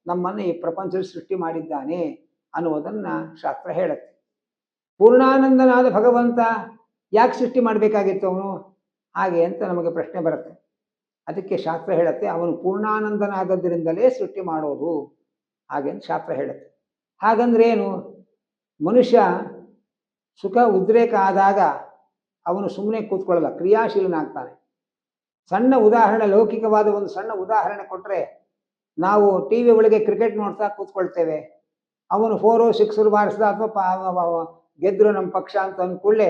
ನಮ್ಮನ್ನು ಈ ಪ್ರಪಂಚದಲ್ಲಿ ಸೃಷ್ಟಿ ಮಾಡಿದ್ದಾನೆ ಅನ್ನುವುದನ್ನು ಶಾಸ್ತ್ರ ಹೇಳುತ್ತೆ. ಪೂರ್ಣಾನಂದನಾದ ಭಗವಂತ ಯಾಕೆ ಸೃಷ್ಟಿ ಮಾಡಬೇಕಾಗಿತ್ತು ಅವನು? ಹಾಗೆ ಅಂತ ನಮಗೆ ಪ್ರಶ್ನೆ ಬರುತ್ತೆ. ಅದಕ್ಕೆ ಶಾಸ್ತ್ರ ಹೇಳುತ್ತೆ, ಅವನು ಪೂರ್ಣಾನಂದನಾದದ್ದರಿಂದಲೇ ಸೃಷ್ಟಿ ಮಾಡೋದು. ಹಾಗೆ ಶಾಸ್ತ್ರ ಹೇಳುತ್ತೆ. ಹಾಗಂದ್ರೆ ಏನು ಮನುಷ್ಯ ಸುಖ, ಉದ್ರೇಕ ಆದಾಗ ಅವನು ಸುಮ್ಮನೆ ಕೂತ್ಕೊಳ್ಳಲ್ಲ, ಕ್ರಿಯಾಶೀಲನಾಗ್ತಾನೆ. ಸಣ್ಣ ಉದಾಹರಣೆ, ಲೌಕಿಕವಾದ ಒಂದು ಸಣ್ಣ ಉದಾಹರಣೆ ಕೊಟ್ಟರೆ ನಾವು ಟಿ ವಿ ಒಳಗೆ ಕ್ರಿಕೆಟ್ ನೋಡ್ತಾ ಕೂತ್ಕೊಳ್ತೇವೆ. ಅವನು ಫೋರು, ಸಿಕ್ಸರು ಬಾರಿಸ್ದ ಅಥವಾ ಗೆದ್ದರು ನಮ್ಮ ಪಕ್ಷ ಅಂತ ಅಂದ್ಕೊಳ್ಳೆ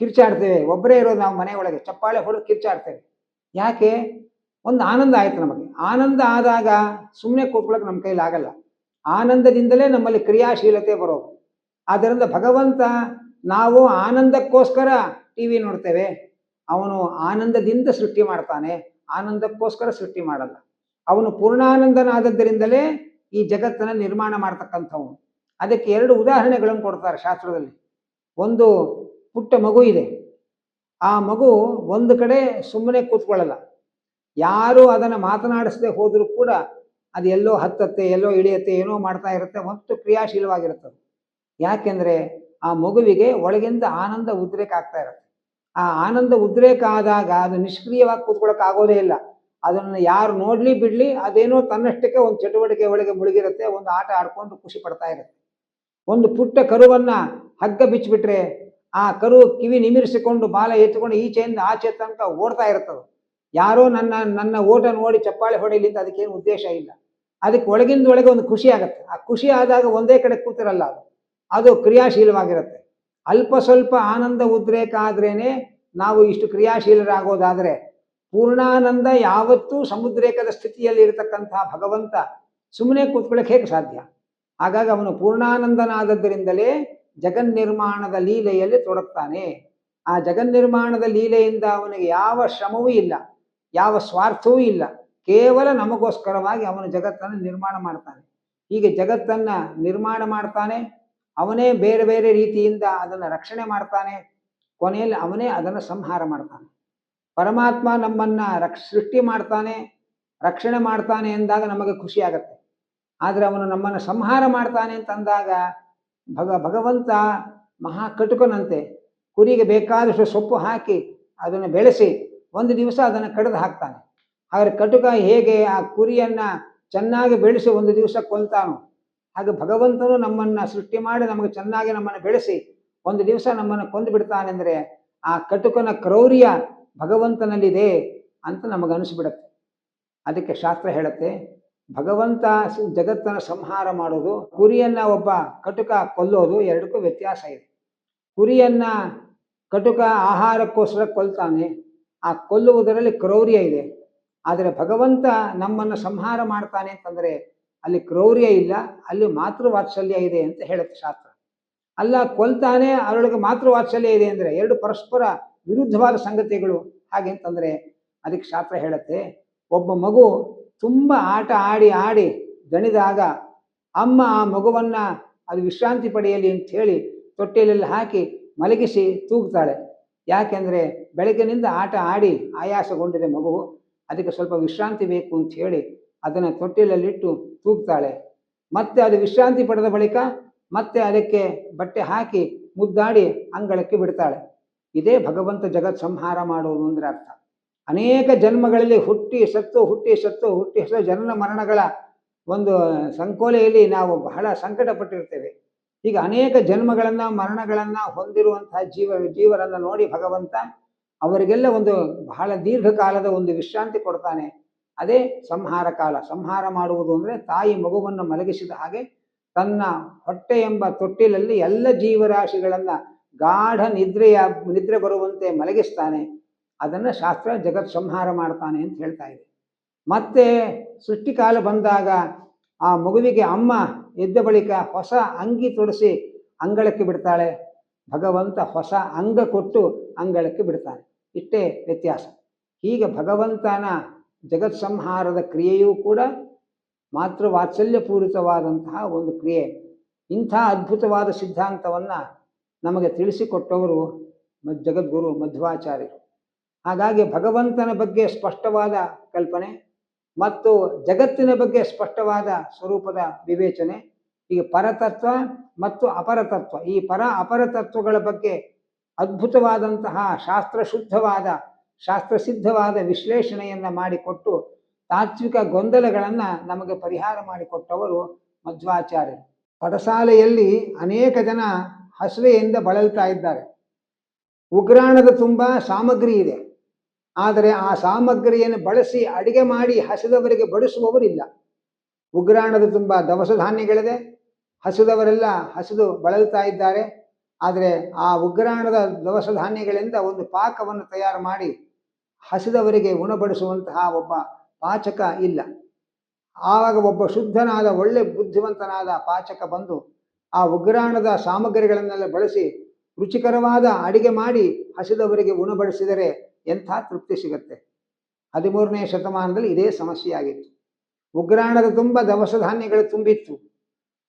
ಕಿರ್ಚಾಡ್ತೇವೆ. ಒಬ್ಬರೇ ಇರೋದು ನಾವು ಮನೆ ಒಳಗೆ, ಚಪ್ಪಾಳೆ ಹೊಡೆದು ಕಿರ್ಚಾಡ್ತೇವೆ. ಯಾಕೆ? ಒಂದು ಆನಂದ ಆಯಿತು ನಮಗೆ. ಆನಂದ ಆದಾಗ ಸುಮ್ಮನೆ ಕೂತ್ಕೊಳ್ಳೋಕೆ ನಮ್ಮ ಕೈಲಿ ಆಗಲ್ಲ ಆನಂದದಿಂದಲೇ ನಮ್ಮಲ್ಲಿ ಕ್ರಿಯಾಶೀಲತೆ ಬರೋದು ಆದ್ದರಿಂದ ಭಗವಂತ ನಾವು ಆನಂದಕ್ಕೋಸ್ಕರ ಟಿ ವಿ ನೋಡ್ತೇವೆ. ಅವನು ಆನಂದದಿಂದ ಸೃಷ್ಟಿ ಮಾಡ್ತಾನೆ. ಆನಂದಕ್ಕೋಸ್ಕರ ಸೃಷ್ಟಿ ಮಾಡಲ್ಲ. ಅವನು ಪೂರ್ಣಾನಂದನಾದದ್ದರಿಂದಲೇ ಈ ಜಗತ್ತನ್ನು ನಿರ್ಮಾಣ ಮಾಡ್ತಕ್ಕಂಥವನು. ಅದಕ್ಕೆ ಎರಡು ಉದಾಹರಣೆಗಳನ್ನು ಕೊಡ್ತಾರೆ ಶಾಸ್ತ್ರದಲ್ಲಿ. ಒಂದು ಪುಟ್ಟ ಮಗು ಇದೆ. ಆ ಮಗು ಒಂದು ಕಡೆ ಸುಮ್ಮನೆ ಕೂತ್ಕೊಳ್ಳಲ್ಲ. ಯಾರು ಅದನ್ನು ಮಾತನಾಡಿಸದೆ ಹೋದರೂ ಕೂಡ ಅದು ಎಲ್ಲೋ ಹತ್ತತ್ತೆ, ಎಲ್ಲೋ ಇಳಿಯತ್ತೆ ಏನೋ ಮಾಡ್ತಾ ಇರುತ್ತೆ, ಮತ್ತು ಕ್ರಿಯಾಶೀಲವಾಗಿರುತ್ತದೆ ಯಾಕೆಂದರೆ ಆ ಮಗುವಿಗೆ ಒಳಗಿಂದ ಆನಂದ ಉದ್ರೇಕ ಆಗ್ತಾ ಇರುತ್ತೆ. ಆ ಆನಂದ ಉದ್ರೇಕ ಆದಾಗ ಅದು ನಿಷ್ಕ್ರಿಯವಾಗಿ ಕೂತ್ಕೊಳ್ಳೋಕೆ ಆಗೋದೇ ಇಲ್ಲ. ಅದನ್ನು ಯಾರು ನೋಡ್ಲಿ ಬಿಡ್ಲಿ, ಅದೇನೋ ತನ್ನಷ್ಟಕ್ಕೆ ಒಂದು ಚಟುವಟಿಕೆ ಒಳಗೆ ಮುಳುಗಿರುತ್ತೆ, ಒಂದು ಆಟ ಆಡ್ಕೊಂಡು ಖುಷಿ ಪಡ್ತಾ ಇರುತ್ತೆ. ಒಂದು ಪುಟ್ಟ ಕರುವನ್ನ ಹಗ್ಗ ಬಿಚ್ಚಿಬಿಟ್ರೆ, ಆ ಕರು ಕಿವಿ ನಿಮಿರಿಸಿಕೊಂಡು ಬಾಲ ಎತ್ತುಕೊಂಡು ಈಚೆಯಿಂದ ಆಚೆ ತನಕ ಓಡ್ತಾ ಇರ್ತದೆ. ಯಾರೋ ನನ್ನ ನನ್ನ ಓಟ ನೋಡಿ ಚಪ್ಪಾಳೆ ಹೊಡೆಯಲಿ ಅಂತ ಅದಕ್ಕೇನು ಉದ್ದೇಶ ಇಲ್ಲ. ಅದಕ್ಕೆ ಒಳಗಿಂದ ಒಳಗೆ ಒಂದು ಖುಷಿ ಆಗುತ್ತೆ. ಆ ಖುಷಿ ಆದಾಗ ಒಂದೇ ಕಡೆ ಕೂತಿರಲ್ಲ ಅದು. ಅದು ಕ್ರಿಯಾಶೀಲವಾಗಿರುತ್ತೆ ಅಲ್ಪ ಸ್ವಲ್ಪ ಆನಂದ ಉದ್ರೇಕ ಆದ್ರೇನೆ ನಾವು ಇಷ್ಟು ಕ್ರಿಯಾಶೀಲರಾಗೋದಾದರೆ ಪೂರ್ಣಾನಂದ ಯಾವತ್ತೂ ಸಮುದ್ರೇಕದ ಸ್ಥಿತಿಯಲ್ಲಿ ಇರತಕ್ಕಂತಹ ಭಗವಂತ ಸುಮ್ಮನೆ ಕೂತ್ಕೊಳ್ಳೋಕೆ ಹೇಗೆ ಸಾಧ್ಯ? ಹಾಗಾಗಿ ಅವನು ಪೂರ್ಣಾನಂದನಾದದ್ದರಿಂದಲೇ ಜಗನ್ನಿರ್ಮಾಣದ ಲೀಲೆಯಲ್ಲಿ ತೊಡಗ್ತಾನೆ. ಆ ಜಗನ್ ನಿರ್ಮಾಣದ ಲೀಲೆಯಿಂದ ಅವನಿಗೆ ಯಾವ ಶ್ರಮವೂ ಇಲ್ಲ, ಯಾವ ಸ್ವಾರ್ಥವೂ ಇಲ್ಲ. ಕೇವಲ ನಮಗೋಸ್ಕರವಾಗಿ ಅವನು ಜಗತ್ತನ್ನು ನಿರ್ಮಾಣ ಮಾಡ್ತಾನೆ. ಹೀಗೆ ಜಗತ್ತನ್ನ ನಿರ್ಮಾಣ ಮಾಡ್ತಾನೆ, ಅವನೇ ಬೇರೆ ಬೇರೆ ರೀತಿಯಿಂದ ಅದನ್ನು ರಕ್ಷಣೆ ಮಾಡ್ತಾನೆ, ಕೊನೆಯಲ್ಲಿ ಅವನೇ ಅದನ್ನು ಸಂಹಾರ ಮಾಡ್ತಾನೆ. ಪರಮಾತ್ಮ ನಮ್ಮನ್ನ ರಕ್ಷ, ಸೃಷ್ಟಿ ಮಾಡ್ತಾನೆ, ರಕ್ಷಣೆ ಮಾಡ್ತಾನೆ ಎಂದಾಗ ನಮಗೆ ಖುಷಿ ಆಗುತ್ತೆ. ಆದರೆ ಅವನು ನಮ್ಮನ್ನು ಸಂಹಾರ ಮಾಡ್ತಾನೆ ಅಂತಂದಾಗ ಭಗ, ಭಗವಂತ ಮಹಾ ಕಟುಕನಂತೆ ಕುರಿಗೆ ಬೇಕಾದಷ್ಟು ಸೊಪ್ಪು ಹಾಕಿ ಅದನ್ನು ಬೆಳೆಸಿ ಒಂದು ದಿವಸ ಅದನ್ನು ಕಡಿದು ಹಾಕ್ತಾನೆ. ಹಾಗಾದ್ರೆ ಕಟುಕ ಹೇಗೆ ಆ ಕುರಿಯನ್ನ ಚೆನ್ನಾಗಿ ಬೆಳೆಸಿ ಒಂದು ದಿವಸ ಕೊಲ್ತಾನೋ ಹಾಗೆ ಭಗವಂತನು ನಮ್ಮನ್ನ ಸೃಷ್ಟಿ ಮಾಡಿ ನಮಗೆ ಚೆನ್ನಾಗಿ ನಮ್ಮನ್ನು ಬೆಳೆಸಿ ಒಂದು ದಿವಸ ನಮ್ಮನ್ನು ಕೊಂದು ಬಿಡ್ತಾನೆ ಅಂದರೆ ಆ ಕಟುಕನ ಕ್ರೌರ್ಯ ಭಗವಂತನಲ್ಲಿದೆ ಅಂತ ನಮಗೆ ಅನಿಸ್ಬಿಡತ್ತೆ. ಅದಕ್ಕೆ ಶಾಸ್ತ್ರ ಹೇಳುತ್ತೆ, ಭಗವಂತ ಜಗತ್ತನ ಜಗತ್ತನ್ನು ಸಂಹಾರ ಮಾಡೋದು, ಕುರಿಯನ್ನ ಒಬ್ಬ ಕಟುಕ ಕೊಲ್ಲೋದು ಎರಡಕ್ಕೂ ವ್ಯತ್ಯಾಸ ಇದೆ. ಕುರಿಯನ್ನ ಕಟುಕ ಆಹಾರಕ್ಕೋಸ್ಕರ ಕೊಲ್ತಾನೆ, ಆ ಕೊಲ್ಲುವುದರಲ್ಲಿ ಕ್ರೌರ್ಯ ಇದೆ. ಆದರೆ ಭಗವಂತ ನಮ್ಮನ್ನು ಸಂಹಾರ ಮಾಡ್ತಾನೆ ಅಂತಂದರೆ ಅಲ್ಲಿ ಕ್ರೌರ್ಯ ಇಲ್ಲ, ಅಲ್ಲಿ ಮಾತೃವಾತ್ಸಲ್ಯ ಇದೆ ಅಂತ ಹೇಳುತ್ತೆ ಶಾಸ್ತ್ರ. ಅಲ್ಲ, ಕೊಲ್ತಾನೆ ಅದರೊಳಗೆ ಮಾತೃವಾತ್ಸಲ್ಯ ಇದೆ ಅಂದರೆ ಎರಡು ಪರಸ್ಪರ ವಿರುದ್ಧವಾದ ಸಂಗತಿಗಳು ಹಾಗೆ ಅಂತಂದರೆ ಅದಕ್ಕೆ ಶಾಸ್ತ್ರ ಹೇಳುತ್ತೆ, ಒಬ್ಬ ಮಗು ತುಂಬ ಆಟ ಆಡಿ ಆಡಿ ದಣಿದಾಗ ಅಮ್ಮ ಆ ಮಗುವನ್ನು ಅದು ವಿಶ್ರಾಂತಿ ಪಡೆಯಲಿ ಅಂತ ಹೇಳಿ ತೊಟ್ಟೆಯಲ್ಲಿ ಹಾಕಿ ಮಲಗಿಸಿ ತೂಗ್ತಾಳೆ ಯಾಕೆಂದರೆ ಬೆಳಗ್ಗೆನಿಂದ ಆಟ ಆಡಿ ಆಯಾಸಗೊಂಡಿದೆ ಮಗು. ಅದಕ್ಕೆ ಸ್ವಲ್ಪ ವಿಶ್ರಾಂತಿ ಬೇಕು ಅಂತ ಹೇಳಿ ಅದನ್ನು ತೊಟ್ಟಿಲಲ್ಲಿಟ್ಟು ತೂಗ್ತಾಳೆ. ಮತ್ತೆ ಅದು ವಿಶ್ರಾಂತಿ ಪಡೆದ ಬಳಿಕ ಮತ್ತೆ ಅದಕ್ಕೆ ಬಟ್ಟೆ ಹಾಕಿ ಮುದ್ದಾಡಿ ಅಂಗಳಕ್ಕೆ ಬಿಡ್ತಾಳೆ. ಇದೇ ಭಗವಂತ ಜಗತ್ ಸಂಹಾರ ಮಾಡುವುದು ಅಂದ್ರೆ ಅರ್ಥ. ಅನೇಕ ಜನ್ಮಗಳಲ್ಲಿ ಹುಟ್ಟಿ ಸತ್ತು ಹುಟ್ಟಿ ಸತ್ತು ಹುಟ್ಟಿ ಸತ್ತು ಜನನ ಮರಣಗಳ ಒಂದು ಸಂಕೋಲೆಯಲ್ಲಿ ನಾವು ಬಹಳ ಸಂಕಟ ಪಟ್ಟಿರ್ತೇವೆ ಈಗ ಅನೇಕ ಜನ್ಮಗಳನ್ನ, ಮರಣಗಳನ್ನ ಹೊಂದಿರುವಂತಹ ಜೀವ, ಜೀವರನ್ನ ನೋಡಿ ಭಗವಂತ ಅವರಿಗೆಲ್ಲ ಒಂದು ಬಹಳ ದೀರ್ಘಕಾಲದ ಒಂದು ವಿಶ್ರಾಂತಿ ಕೊಡ್ತಾನೆ. ಅದೇ ಸಂಹಾರ ಕಾಲ. ಸಂಹಾರ ಮಾಡುವುದು ಅಂದರೆ ತಾಯಿ ಮಗುವನ್ನು ಮಲಗಿಸಿದ ಹಾಗೆ ತನ್ನ ಹೊಟ್ಟೆ ಎಂಬ ತೊಟ್ಟಿಲಲ್ಲಿ ಎಲ್ಲ ಜೀವರಾಶಿಗಳನ್ನು ಗಾಢ ನಿದ್ರೆಯ, ನಿದ್ರೆ ಬರುವಂತೆ ಮಲಗಿಸ್ತಾನೆ. ಅದನ್ನು ಶಾಸ್ತ್ರ ಜಗತ್ ಸಂಹಾರ ಮಾಡ್ತಾನೆ ಅಂತ ಹೇಳ್ತಾ ಇದೆ. ಮತ್ತೆ ಸೃಷ್ಟಿಕಾಲ ಬಂದಾಗ ಆ ಮಗುವಿಗೆ ಅಮ್ಮ ಎದ್ದ ಬಳಿಕ ಹೊಸ ಅಂಗಿ ತೊಡಿಸಿ ಅಂಗಳಕ್ಕೆ ಬಿಡ್ತಾಳೆ. ಭಗವಂತ ಹೊಸ ಅಂಗ ಕೊಟ್ಟು ಅಂಗಳಕ್ಕೆ ಬಿಡ್ತಾನೆ. ಇಷ್ಟೇ ವ್ಯತ್ಯಾಸ. ಹೀಗೆ ಭಗವಂತನ ಜಗತ್ ಸಂಹಾರದ ಕ್ರಿಯೆಯೂ ಕೂಡ ಮಾತೃ ವಾತ್ಸಲ್ಯಪೂರಿತವಾದಂತಹ ಒಂದು ಕ್ರಿಯೆ. ಇಂಥ ಅದ್ಭುತವಾದ ಸಿದ್ಧಾಂತವನ್ನು ನಮಗೆ ತಿಳಿಸಿಕೊಟ್ಟವರು ಜಗದ್ಗುರು ಮಧ್ವಾಚಾರ್ಯರು. ಹಾಗಾಗಿ ಭಗವಂತನ ಬಗ್ಗೆ ಸ್ಪಷ್ಟವಾದ ಕಲ್ಪನೆ ಮತ್ತು ಜಗತ್ತಿನ ಬಗ್ಗೆ ಸ್ಪಷ್ಟವಾದ ಸ್ವರೂಪದ ವಿವೇಚನೆ ಈಗ ಪರತತ್ವ ಮತ್ತು ಅಪರತತ್ವ. ಈ ಪರ, ಅಪರತತ್ವಗಳ ಬಗ್ಗೆ ಅದ್ಭುತವಾದಂತಹ ಶಾಸ್ತ್ರಶುದ್ಧವಾದ, ಶಾಸ್ತ್ರಸಿದ್ಧವಾದ ವಿಶ್ಲೇಷಣೆಯನ್ನ ಮಾಡಿಕೊಟ್ಟು ತಾತ್ವಿಕ ಗೊಂದಲಗಳನ್ನು ನಮಗೆ ಪರಿಹಾರ ಮಾಡಿಕೊಟ್ಟವರು ಮಧ್ವಾಚಾರ್ಯರು. ಪಡಸಾಲೆಯಲ್ಲಿ ಅನೇಕ ಜನ ಹಸುವೆಯಿಂದ ಬಳಲ್ತಾ ಇದ್ದಾರೆ. ಉಗ್ರಾಣದ ತುಂಬ ಸಾಮಗ್ರಿ ಇದೆ. ಆದರೆ ಆ ಸಾಮಗ್ರಿಯನ್ನು ಬಳಸಿ ಅಡಿಗೆ ಮಾಡಿ ಹಸಿದವರಿಗೆ ಬಡಿಸುವವರಿಲ್ಲ. ಉಗ್ರಾಣದ ತುಂಬ ದವಸ ಧಾನ್ಯಗಳಿದೆ. ಹಸಿದವರೆಲ್ಲ ಹಸಿದು ಬಳಲ್ತಾ ಇದ್ದಾರೆ. ಆದರೆ ಆ ಉಗ್ರಾಣದ ದವಸ ಧಾನ್ಯಗಳಿಂದ ಒಂದು ಪಾಕವನ್ನು ತಯಾರು ಮಾಡಿ ಹಸಿದವರಿಗೆ ಉಣಬಡಿಸುವಂತಹ ಒಬ್ಬ ಪಾಚಕ ಇಲ್ಲ. ಆವಾಗ ಒಬ್ಬ ಶುದ್ಧನಾದ, ಒಳ್ಳೆ ಬುದ್ಧಿವಂತನಾದ ಪಾಚಕ ಬಂದು ಆ ಉಗ್ರಾಣದ ಸಾಮಗ್ರಿಗಳನ್ನೆಲ್ಲ ಬಳಸಿ ರುಚಿಕರವಾದ ಅಡಿಗೆ ಮಾಡಿ ಹಸಿದವರಿಗೆ ಉಣಬಡಿಸಿದರೆ ಎಂಥ ತೃಪ್ತಿ ಸಿಗುತ್ತೆ? ಹದಿಮೂರನೇ ಶತಮಾನದಲ್ಲಿ ಇದೇ ಸಮಸ್ಯೆಯಾಗಿತ್ತು. ಉಗ್ರಾಣದ ತುಂಬ ದವಸ ಧಾನ್ಯಗಳು ತುಂಬಿತ್ತು.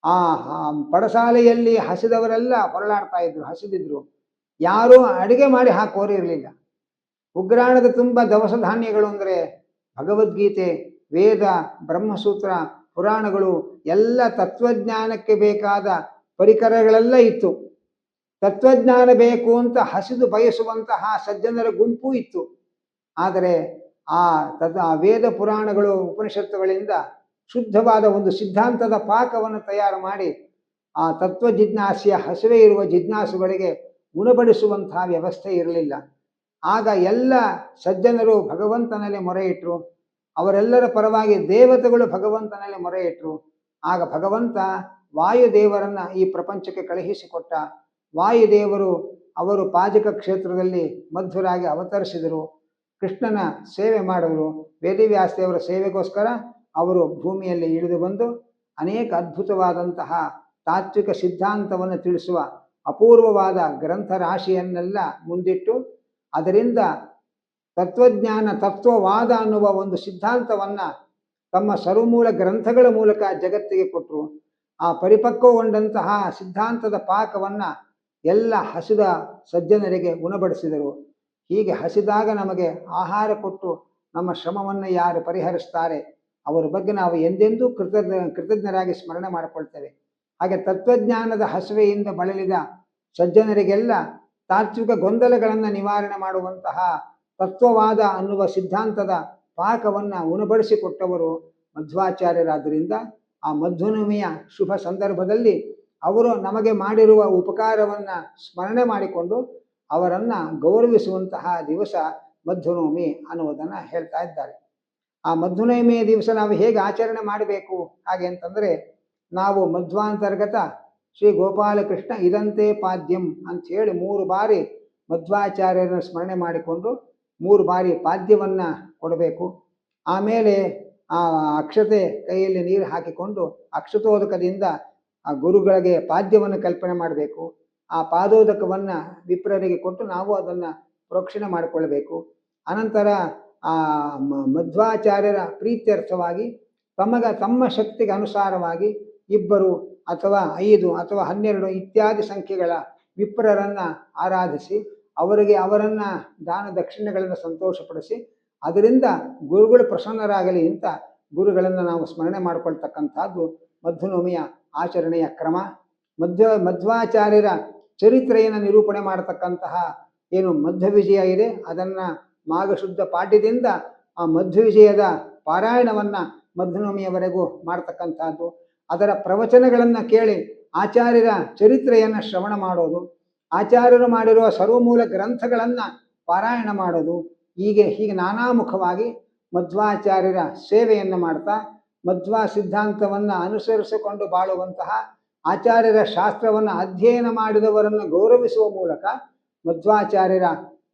ಆ ಪಡಸಾಲೆಯಲ್ಲಿ ಹಸಿದವರೆಲ್ಲ ಹೊರಳಾಡ್ತಾ ಇದ್ರು, ಹಸಿದಿದ್ರು. ಯಾರೂ ಅಡುಗೆ ಮಾಡಿ ಹಾಕೋರು ಇರಲಿಲ್ಲ ಉಗ್ರಾಣದ ತುಂಬ ದವಸ ಧಾನ್ಯಗಳು ಅಂದರೆ ಭಗವದ್ಗೀತೆ, ವೇದ, ಬ್ರಹ್ಮಸೂತ್ರ, ಪುರಾಣಗಳು, ಎಲ್ಲ ತತ್ವಜ್ಞಾನಕ್ಕೆ ಬೇಕಾದ ಪರಿಕರಗಳೆಲ್ಲ ಇತ್ತು. ತತ್ವಜ್ಞಾನ ಬೇಕು ಅಂತ ಹಸಿದು ಬಯಸುವಂತಹ ಸಜ್ಜನರ ಗುಂಪು ಇತ್ತು. ಆದರೆ ಆ ತದ್ ವೇದ ಪುರಾಣಗಳು, ಉಪನಿಷತ್ತುಗಳಿಂದ ಶುದ್ಧವಾದ ಒಂದು ಸಿದ್ಧಾಂತದ ಪಾಕವನ್ನು ತಯಾರು ಮಾಡಿ ಆ ತತ್ವ ಜಿಜ್ಞಾಸೆಯ ಹಸಿವೆ ಇರುವ ಜಿಜ್ಞಾಸುಗಳಿಗೆ ಗುಣಪಡಿಸುವಂತಹ ವ್ಯವಸ್ಥೆ ಇರಲಿಲ್ಲ. ಆಗ ಎಲ್ಲ ಸಜ್ಜನರು ಭಗವಂತನಲ್ಲಿ ಮೊರೆ ಇಟ್ಟರು ಅವರೆಲ್ಲರ ಪರವಾಗಿ ದೇವತೆಗಳು ಭಗವಂತನಲ್ಲಿ ಮೊರೆ ಇಟ್ಟರು ಆಗ ಭಗವಂತ ವಾಯುದೇವರನ್ನ ಈ ಪ್ರಪಂಚಕ್ಕೆ ಕಳುಹಿಸಿಕೊಟ್ಟ. ವಾಯುದೇವರು ಅವರು ಪಾಜಕ ಕ್ಷೇತ್ರದಲ್ಲಿ ಮಧುರಾಗಿ ಅವತರಿಸಿದರು. ಕೃಷ್ಣನ ಸೇವೆ ಮಾಡಿದರು. ವೇದಿವ್ಯಾಸದೇವರ ಸೇವೆಗೋಸ್ಕರ ಅವರು ಭೂಮಿಯಲ್ಲಿ ಇಳಿದು ಬಂದು ಅನೇಕ ಅದ್ಭುತವಾದಂತಹ ತಾತ್ವಿಕ ಸಿದ್ಧಾಂತವನ್ನು ತಿಳಿಸುವ ಅಪೂರ್ವವಾದ ಗ್ರಂಥ ರಾಶಿಯನ್ನೆಲ್ಲ ಮುಂದಿಟ್ಟು ಅದರಿಂದ ತತ್ವಜ್ಞಾನ, ತತ್ವವಾದ ಅನ್ನುವ ಒಂದು ಸಿದ್ಧಾಂತವನ್ನ ತಮ್ಮ ಸರ್ವಮೂಲ ಗ್ರಂಥಗಳ ಮೂಲಕ ಜಗತ್ತಿಗೆ ಕೊಟ್ಟರು ಆ ಪರಿಪಕ್ವಗೊಂಡಂತಹ ಸಿದ್ಧಾಂತದ ಪಾಕವನ್ನ ಎಲ್ಲ ಹಸಿದ ಸಜ್ಜನರಿಗೆ ಗುಣಪಡಿಸಿದರು ಹೀಗೆ ಹಸಿದಾಗ ನಮಗೆ ಆಹಾರ ಕೊಟ್ಟು ನಮ್ಮ ಶ್ರಮವನ್ನು ಯಾರು ಪರಿಹರಿಸ್ತಾರೆ? ಅವರ ಬಗ್ಗೆ ನಾವು ಎಂದೆಂದೂ ಕೃತಜ್ಞ, ಕೃತಜ್ಞರಾಗಿ ಸ್ಮರಣೆ ಮಾಡಿಕೊಳ್ತೇವೆ. ಹಾಗೆ ತತ್ವಜ್ಞಾನದ ಹಸುವೆಯಿಂದ ಬಳಲಿದ ಸಜ್ಜನರಿಗೆಲ್ಲ ತಾತ್ವಿಕ ಗೊಂದಲಗಳನ್ನು ನಿವಾರಣೆ ಮಾಡುವಂತಹ ತತ್ವವಾದ ಅನ್ನುವ ಸಿದ್ಧಾಂತದ ಪಾಕವನ್ನು ಉಣಬಡಿಸಿಕೊಟ್ಟವರು ಮಧ್ವಾಚಾರ್ಯರಾದ್ದರಿಂದ ಆ ಮಧ್ವನಮಿಯ ಶುಭ ಸಂದರ್ಭದಲ್ಲಿ ಅವರು ನಮಗೆ ಮಾಡಿರುವ ಉಪಕಾರವನ್ನು ಸ್ಮರಣೆ ಮಾಡಿಕೊಂಡು ಅವರನ್ನು ಗೌರವಿಸುವಂತಹ ದಿವಸ ಮಧ್ವನವಮಿ ಅನ್ನುವುದನ್ನು ಹೇಳ್ತಾ ಇದ್ದಾರೆ. ಆ ಮಧ್ವನವಮಿಯ ದಿವಸ ನಾವು ಹೇಗೆ ಆಚರಣೆ ಮಾಡಬೇಕು? ಹಾಗೆ ಅಂತಂದರೆ, ನಾವು ಮಧ್ವಾಂತರ್ಗತ ಶ್ರೀ ಗೋಪಾಲಕೃಷ್ಣ ಇದಂತೆ ಪಾದ್ಯಂ ಅಂತ ಹೇಳಿ ಮೂರು ಬಾರಿ ಮಧ್ವಾಚಾರ್ಯರನ್ನು ಸ್ಮರಣೆ ಮಾಡಿಕೊಂಡು ಮೂರು ಬಾರಿ ಪಾದ್ಯವನ್ನು ಕೊಡಬೇಕು. ಆಮೇಲೆ ಆ ಅಕ್ಷತೆ ಕೈಯಲ್ಲಿ ನೀರು ಹಾಕಿಕೊಂಡು ಅಕ್ಷತೋದಕದಿಂದ ಆ ಗುರುಗಳಿಗೆ ಪಾದ್ಯವನ್ನು ಕಲ್ಪನೆ ಮಾಡಬೇಕು. ಆ ಪಾದೋದಕವನ್ನು ವಿಪ್ರರಿಗೆ ಕೊಟ್ಟು ನಾವು ಅದನ್ನು ಪ್ರೋಕ್ಷಣೆ ಮಾಡಿಕೊಳ್ಬೇಕು ಅನಂತರ ಆ ಮಧ್ವಾಚಾರ್ಯರ ಪ್ರೀತ್ಯರ್ಥವಾಗಿ ತಮಗ ತಮ್ಮ ಶಕ್ತಿಗೆ ಅನುಸಾರವಾಗಿ ಇಬ್ಬರು ಅಥವಾ ಐದು ಅಥವಾ ಹನ್ನೆರಡು ಇತ್ಯಾದಿ ಸಂಖ್ಯೆಗಳ ವಿಪ್ರರನ್ನು ಆರಾಧಿಸಿ ಅವರಿಗೆ ಅವರನ್ನು ದಾನ ದಕ್ಷಿಣೆಗಳನ್ನು ಸಂತೋಷಪಡಿಸಿ ಅದರಿಂದ ಗುರುಗಳು ಪ್ರಸನ್ನರಾಗಲಿ ಅಂತ ಗುರುಗಳನ್ನು ನಾವು ಸ್ಮರಣೆ ಮಾಡಿಕೊಳ್ತಕ್ಕಂಥದ್ದು ಮಧ್ವನೋಮಿಯ ಆಚರಣೆಯ ಕ್ರಮ. ಮಧ್ವ, ಮಧ್ವಾಚಾರ್ಯರ ಚರಿತ್ರೆಯನ್ನು ನಿರೂಪಣೆ ಮಾಡತಕ್ಕಂತಹ ಏನು ಮಧ್ವ ವಿಜಯ ಇದೆ, ಅದನ್ನ ಮಾಘಶುದ್ಧ ಪಾಠ್ಯದಿಂದ ಆ ಮಧ್ಯ ವಿಜಯದ ಪಾರಾಯಣವನ್ನ ಮಧ್ವನವಮಿಯವರೆಗೂ ಮಾಡ್ತಕ್ಕಂಥದ್ದು. ಅದರ ಪ್ರವಚನಗಳನ್ನು ಕೇಳಿ ಆಚಾರ್ಯರ ಚರಿತ್ರೆಯನ್ನು ಶ್ರವಣ ಮಾಡೋದು. ಆಚಾರ್ಯರು ಮಾಡಿರುವ ಸರ್ವಮೂಲ ಗ್ರಂಥಗಳನ್ನು ಪಾರಾಯಣ ಮಾಡೋದು. ಹೀಗೆ ಹೀಗೆ ನಾನಾಮುಖವಾಗಿ ಮಧ್ವಾಚಾರ್ಯರ ಸೇವೆಯನ್ನು ಮಾಡ್ತಾ ಮಧ್ವಾ ಸಿದ್ಧಾಂತವನ್ನು ಅನುಸರಿಸಿಕೊಂಡು ಬಾಳುವಂತಹ ಆಚಾರ್ಯರ ಶಾಸ್ತ್ರವನ್ನು ಅಧ್ಯಯನ ಮಾಡಿದವರನ್ನು ಗೌರವಿಸುವ ಮೂಲಕ ಮಧ್ವಾಚಾರ್ಯರ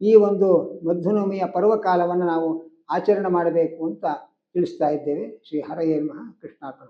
ಈ ಒಂದು ಮಧ್ವನವಮಿಯ ಪರ್ವಕಾಲವನ್ನು ನಾವು ಆಚರಣೆ ಮಾಡಬೇಕು ಅಂತ ತಿಳಿಸ್ತಾ ಇದ್ದೇವೆ. ಶ್ರೀ ಹರಯೇ ಮಹಾ ಕೃಷ್ಣಾರ್ಪಣ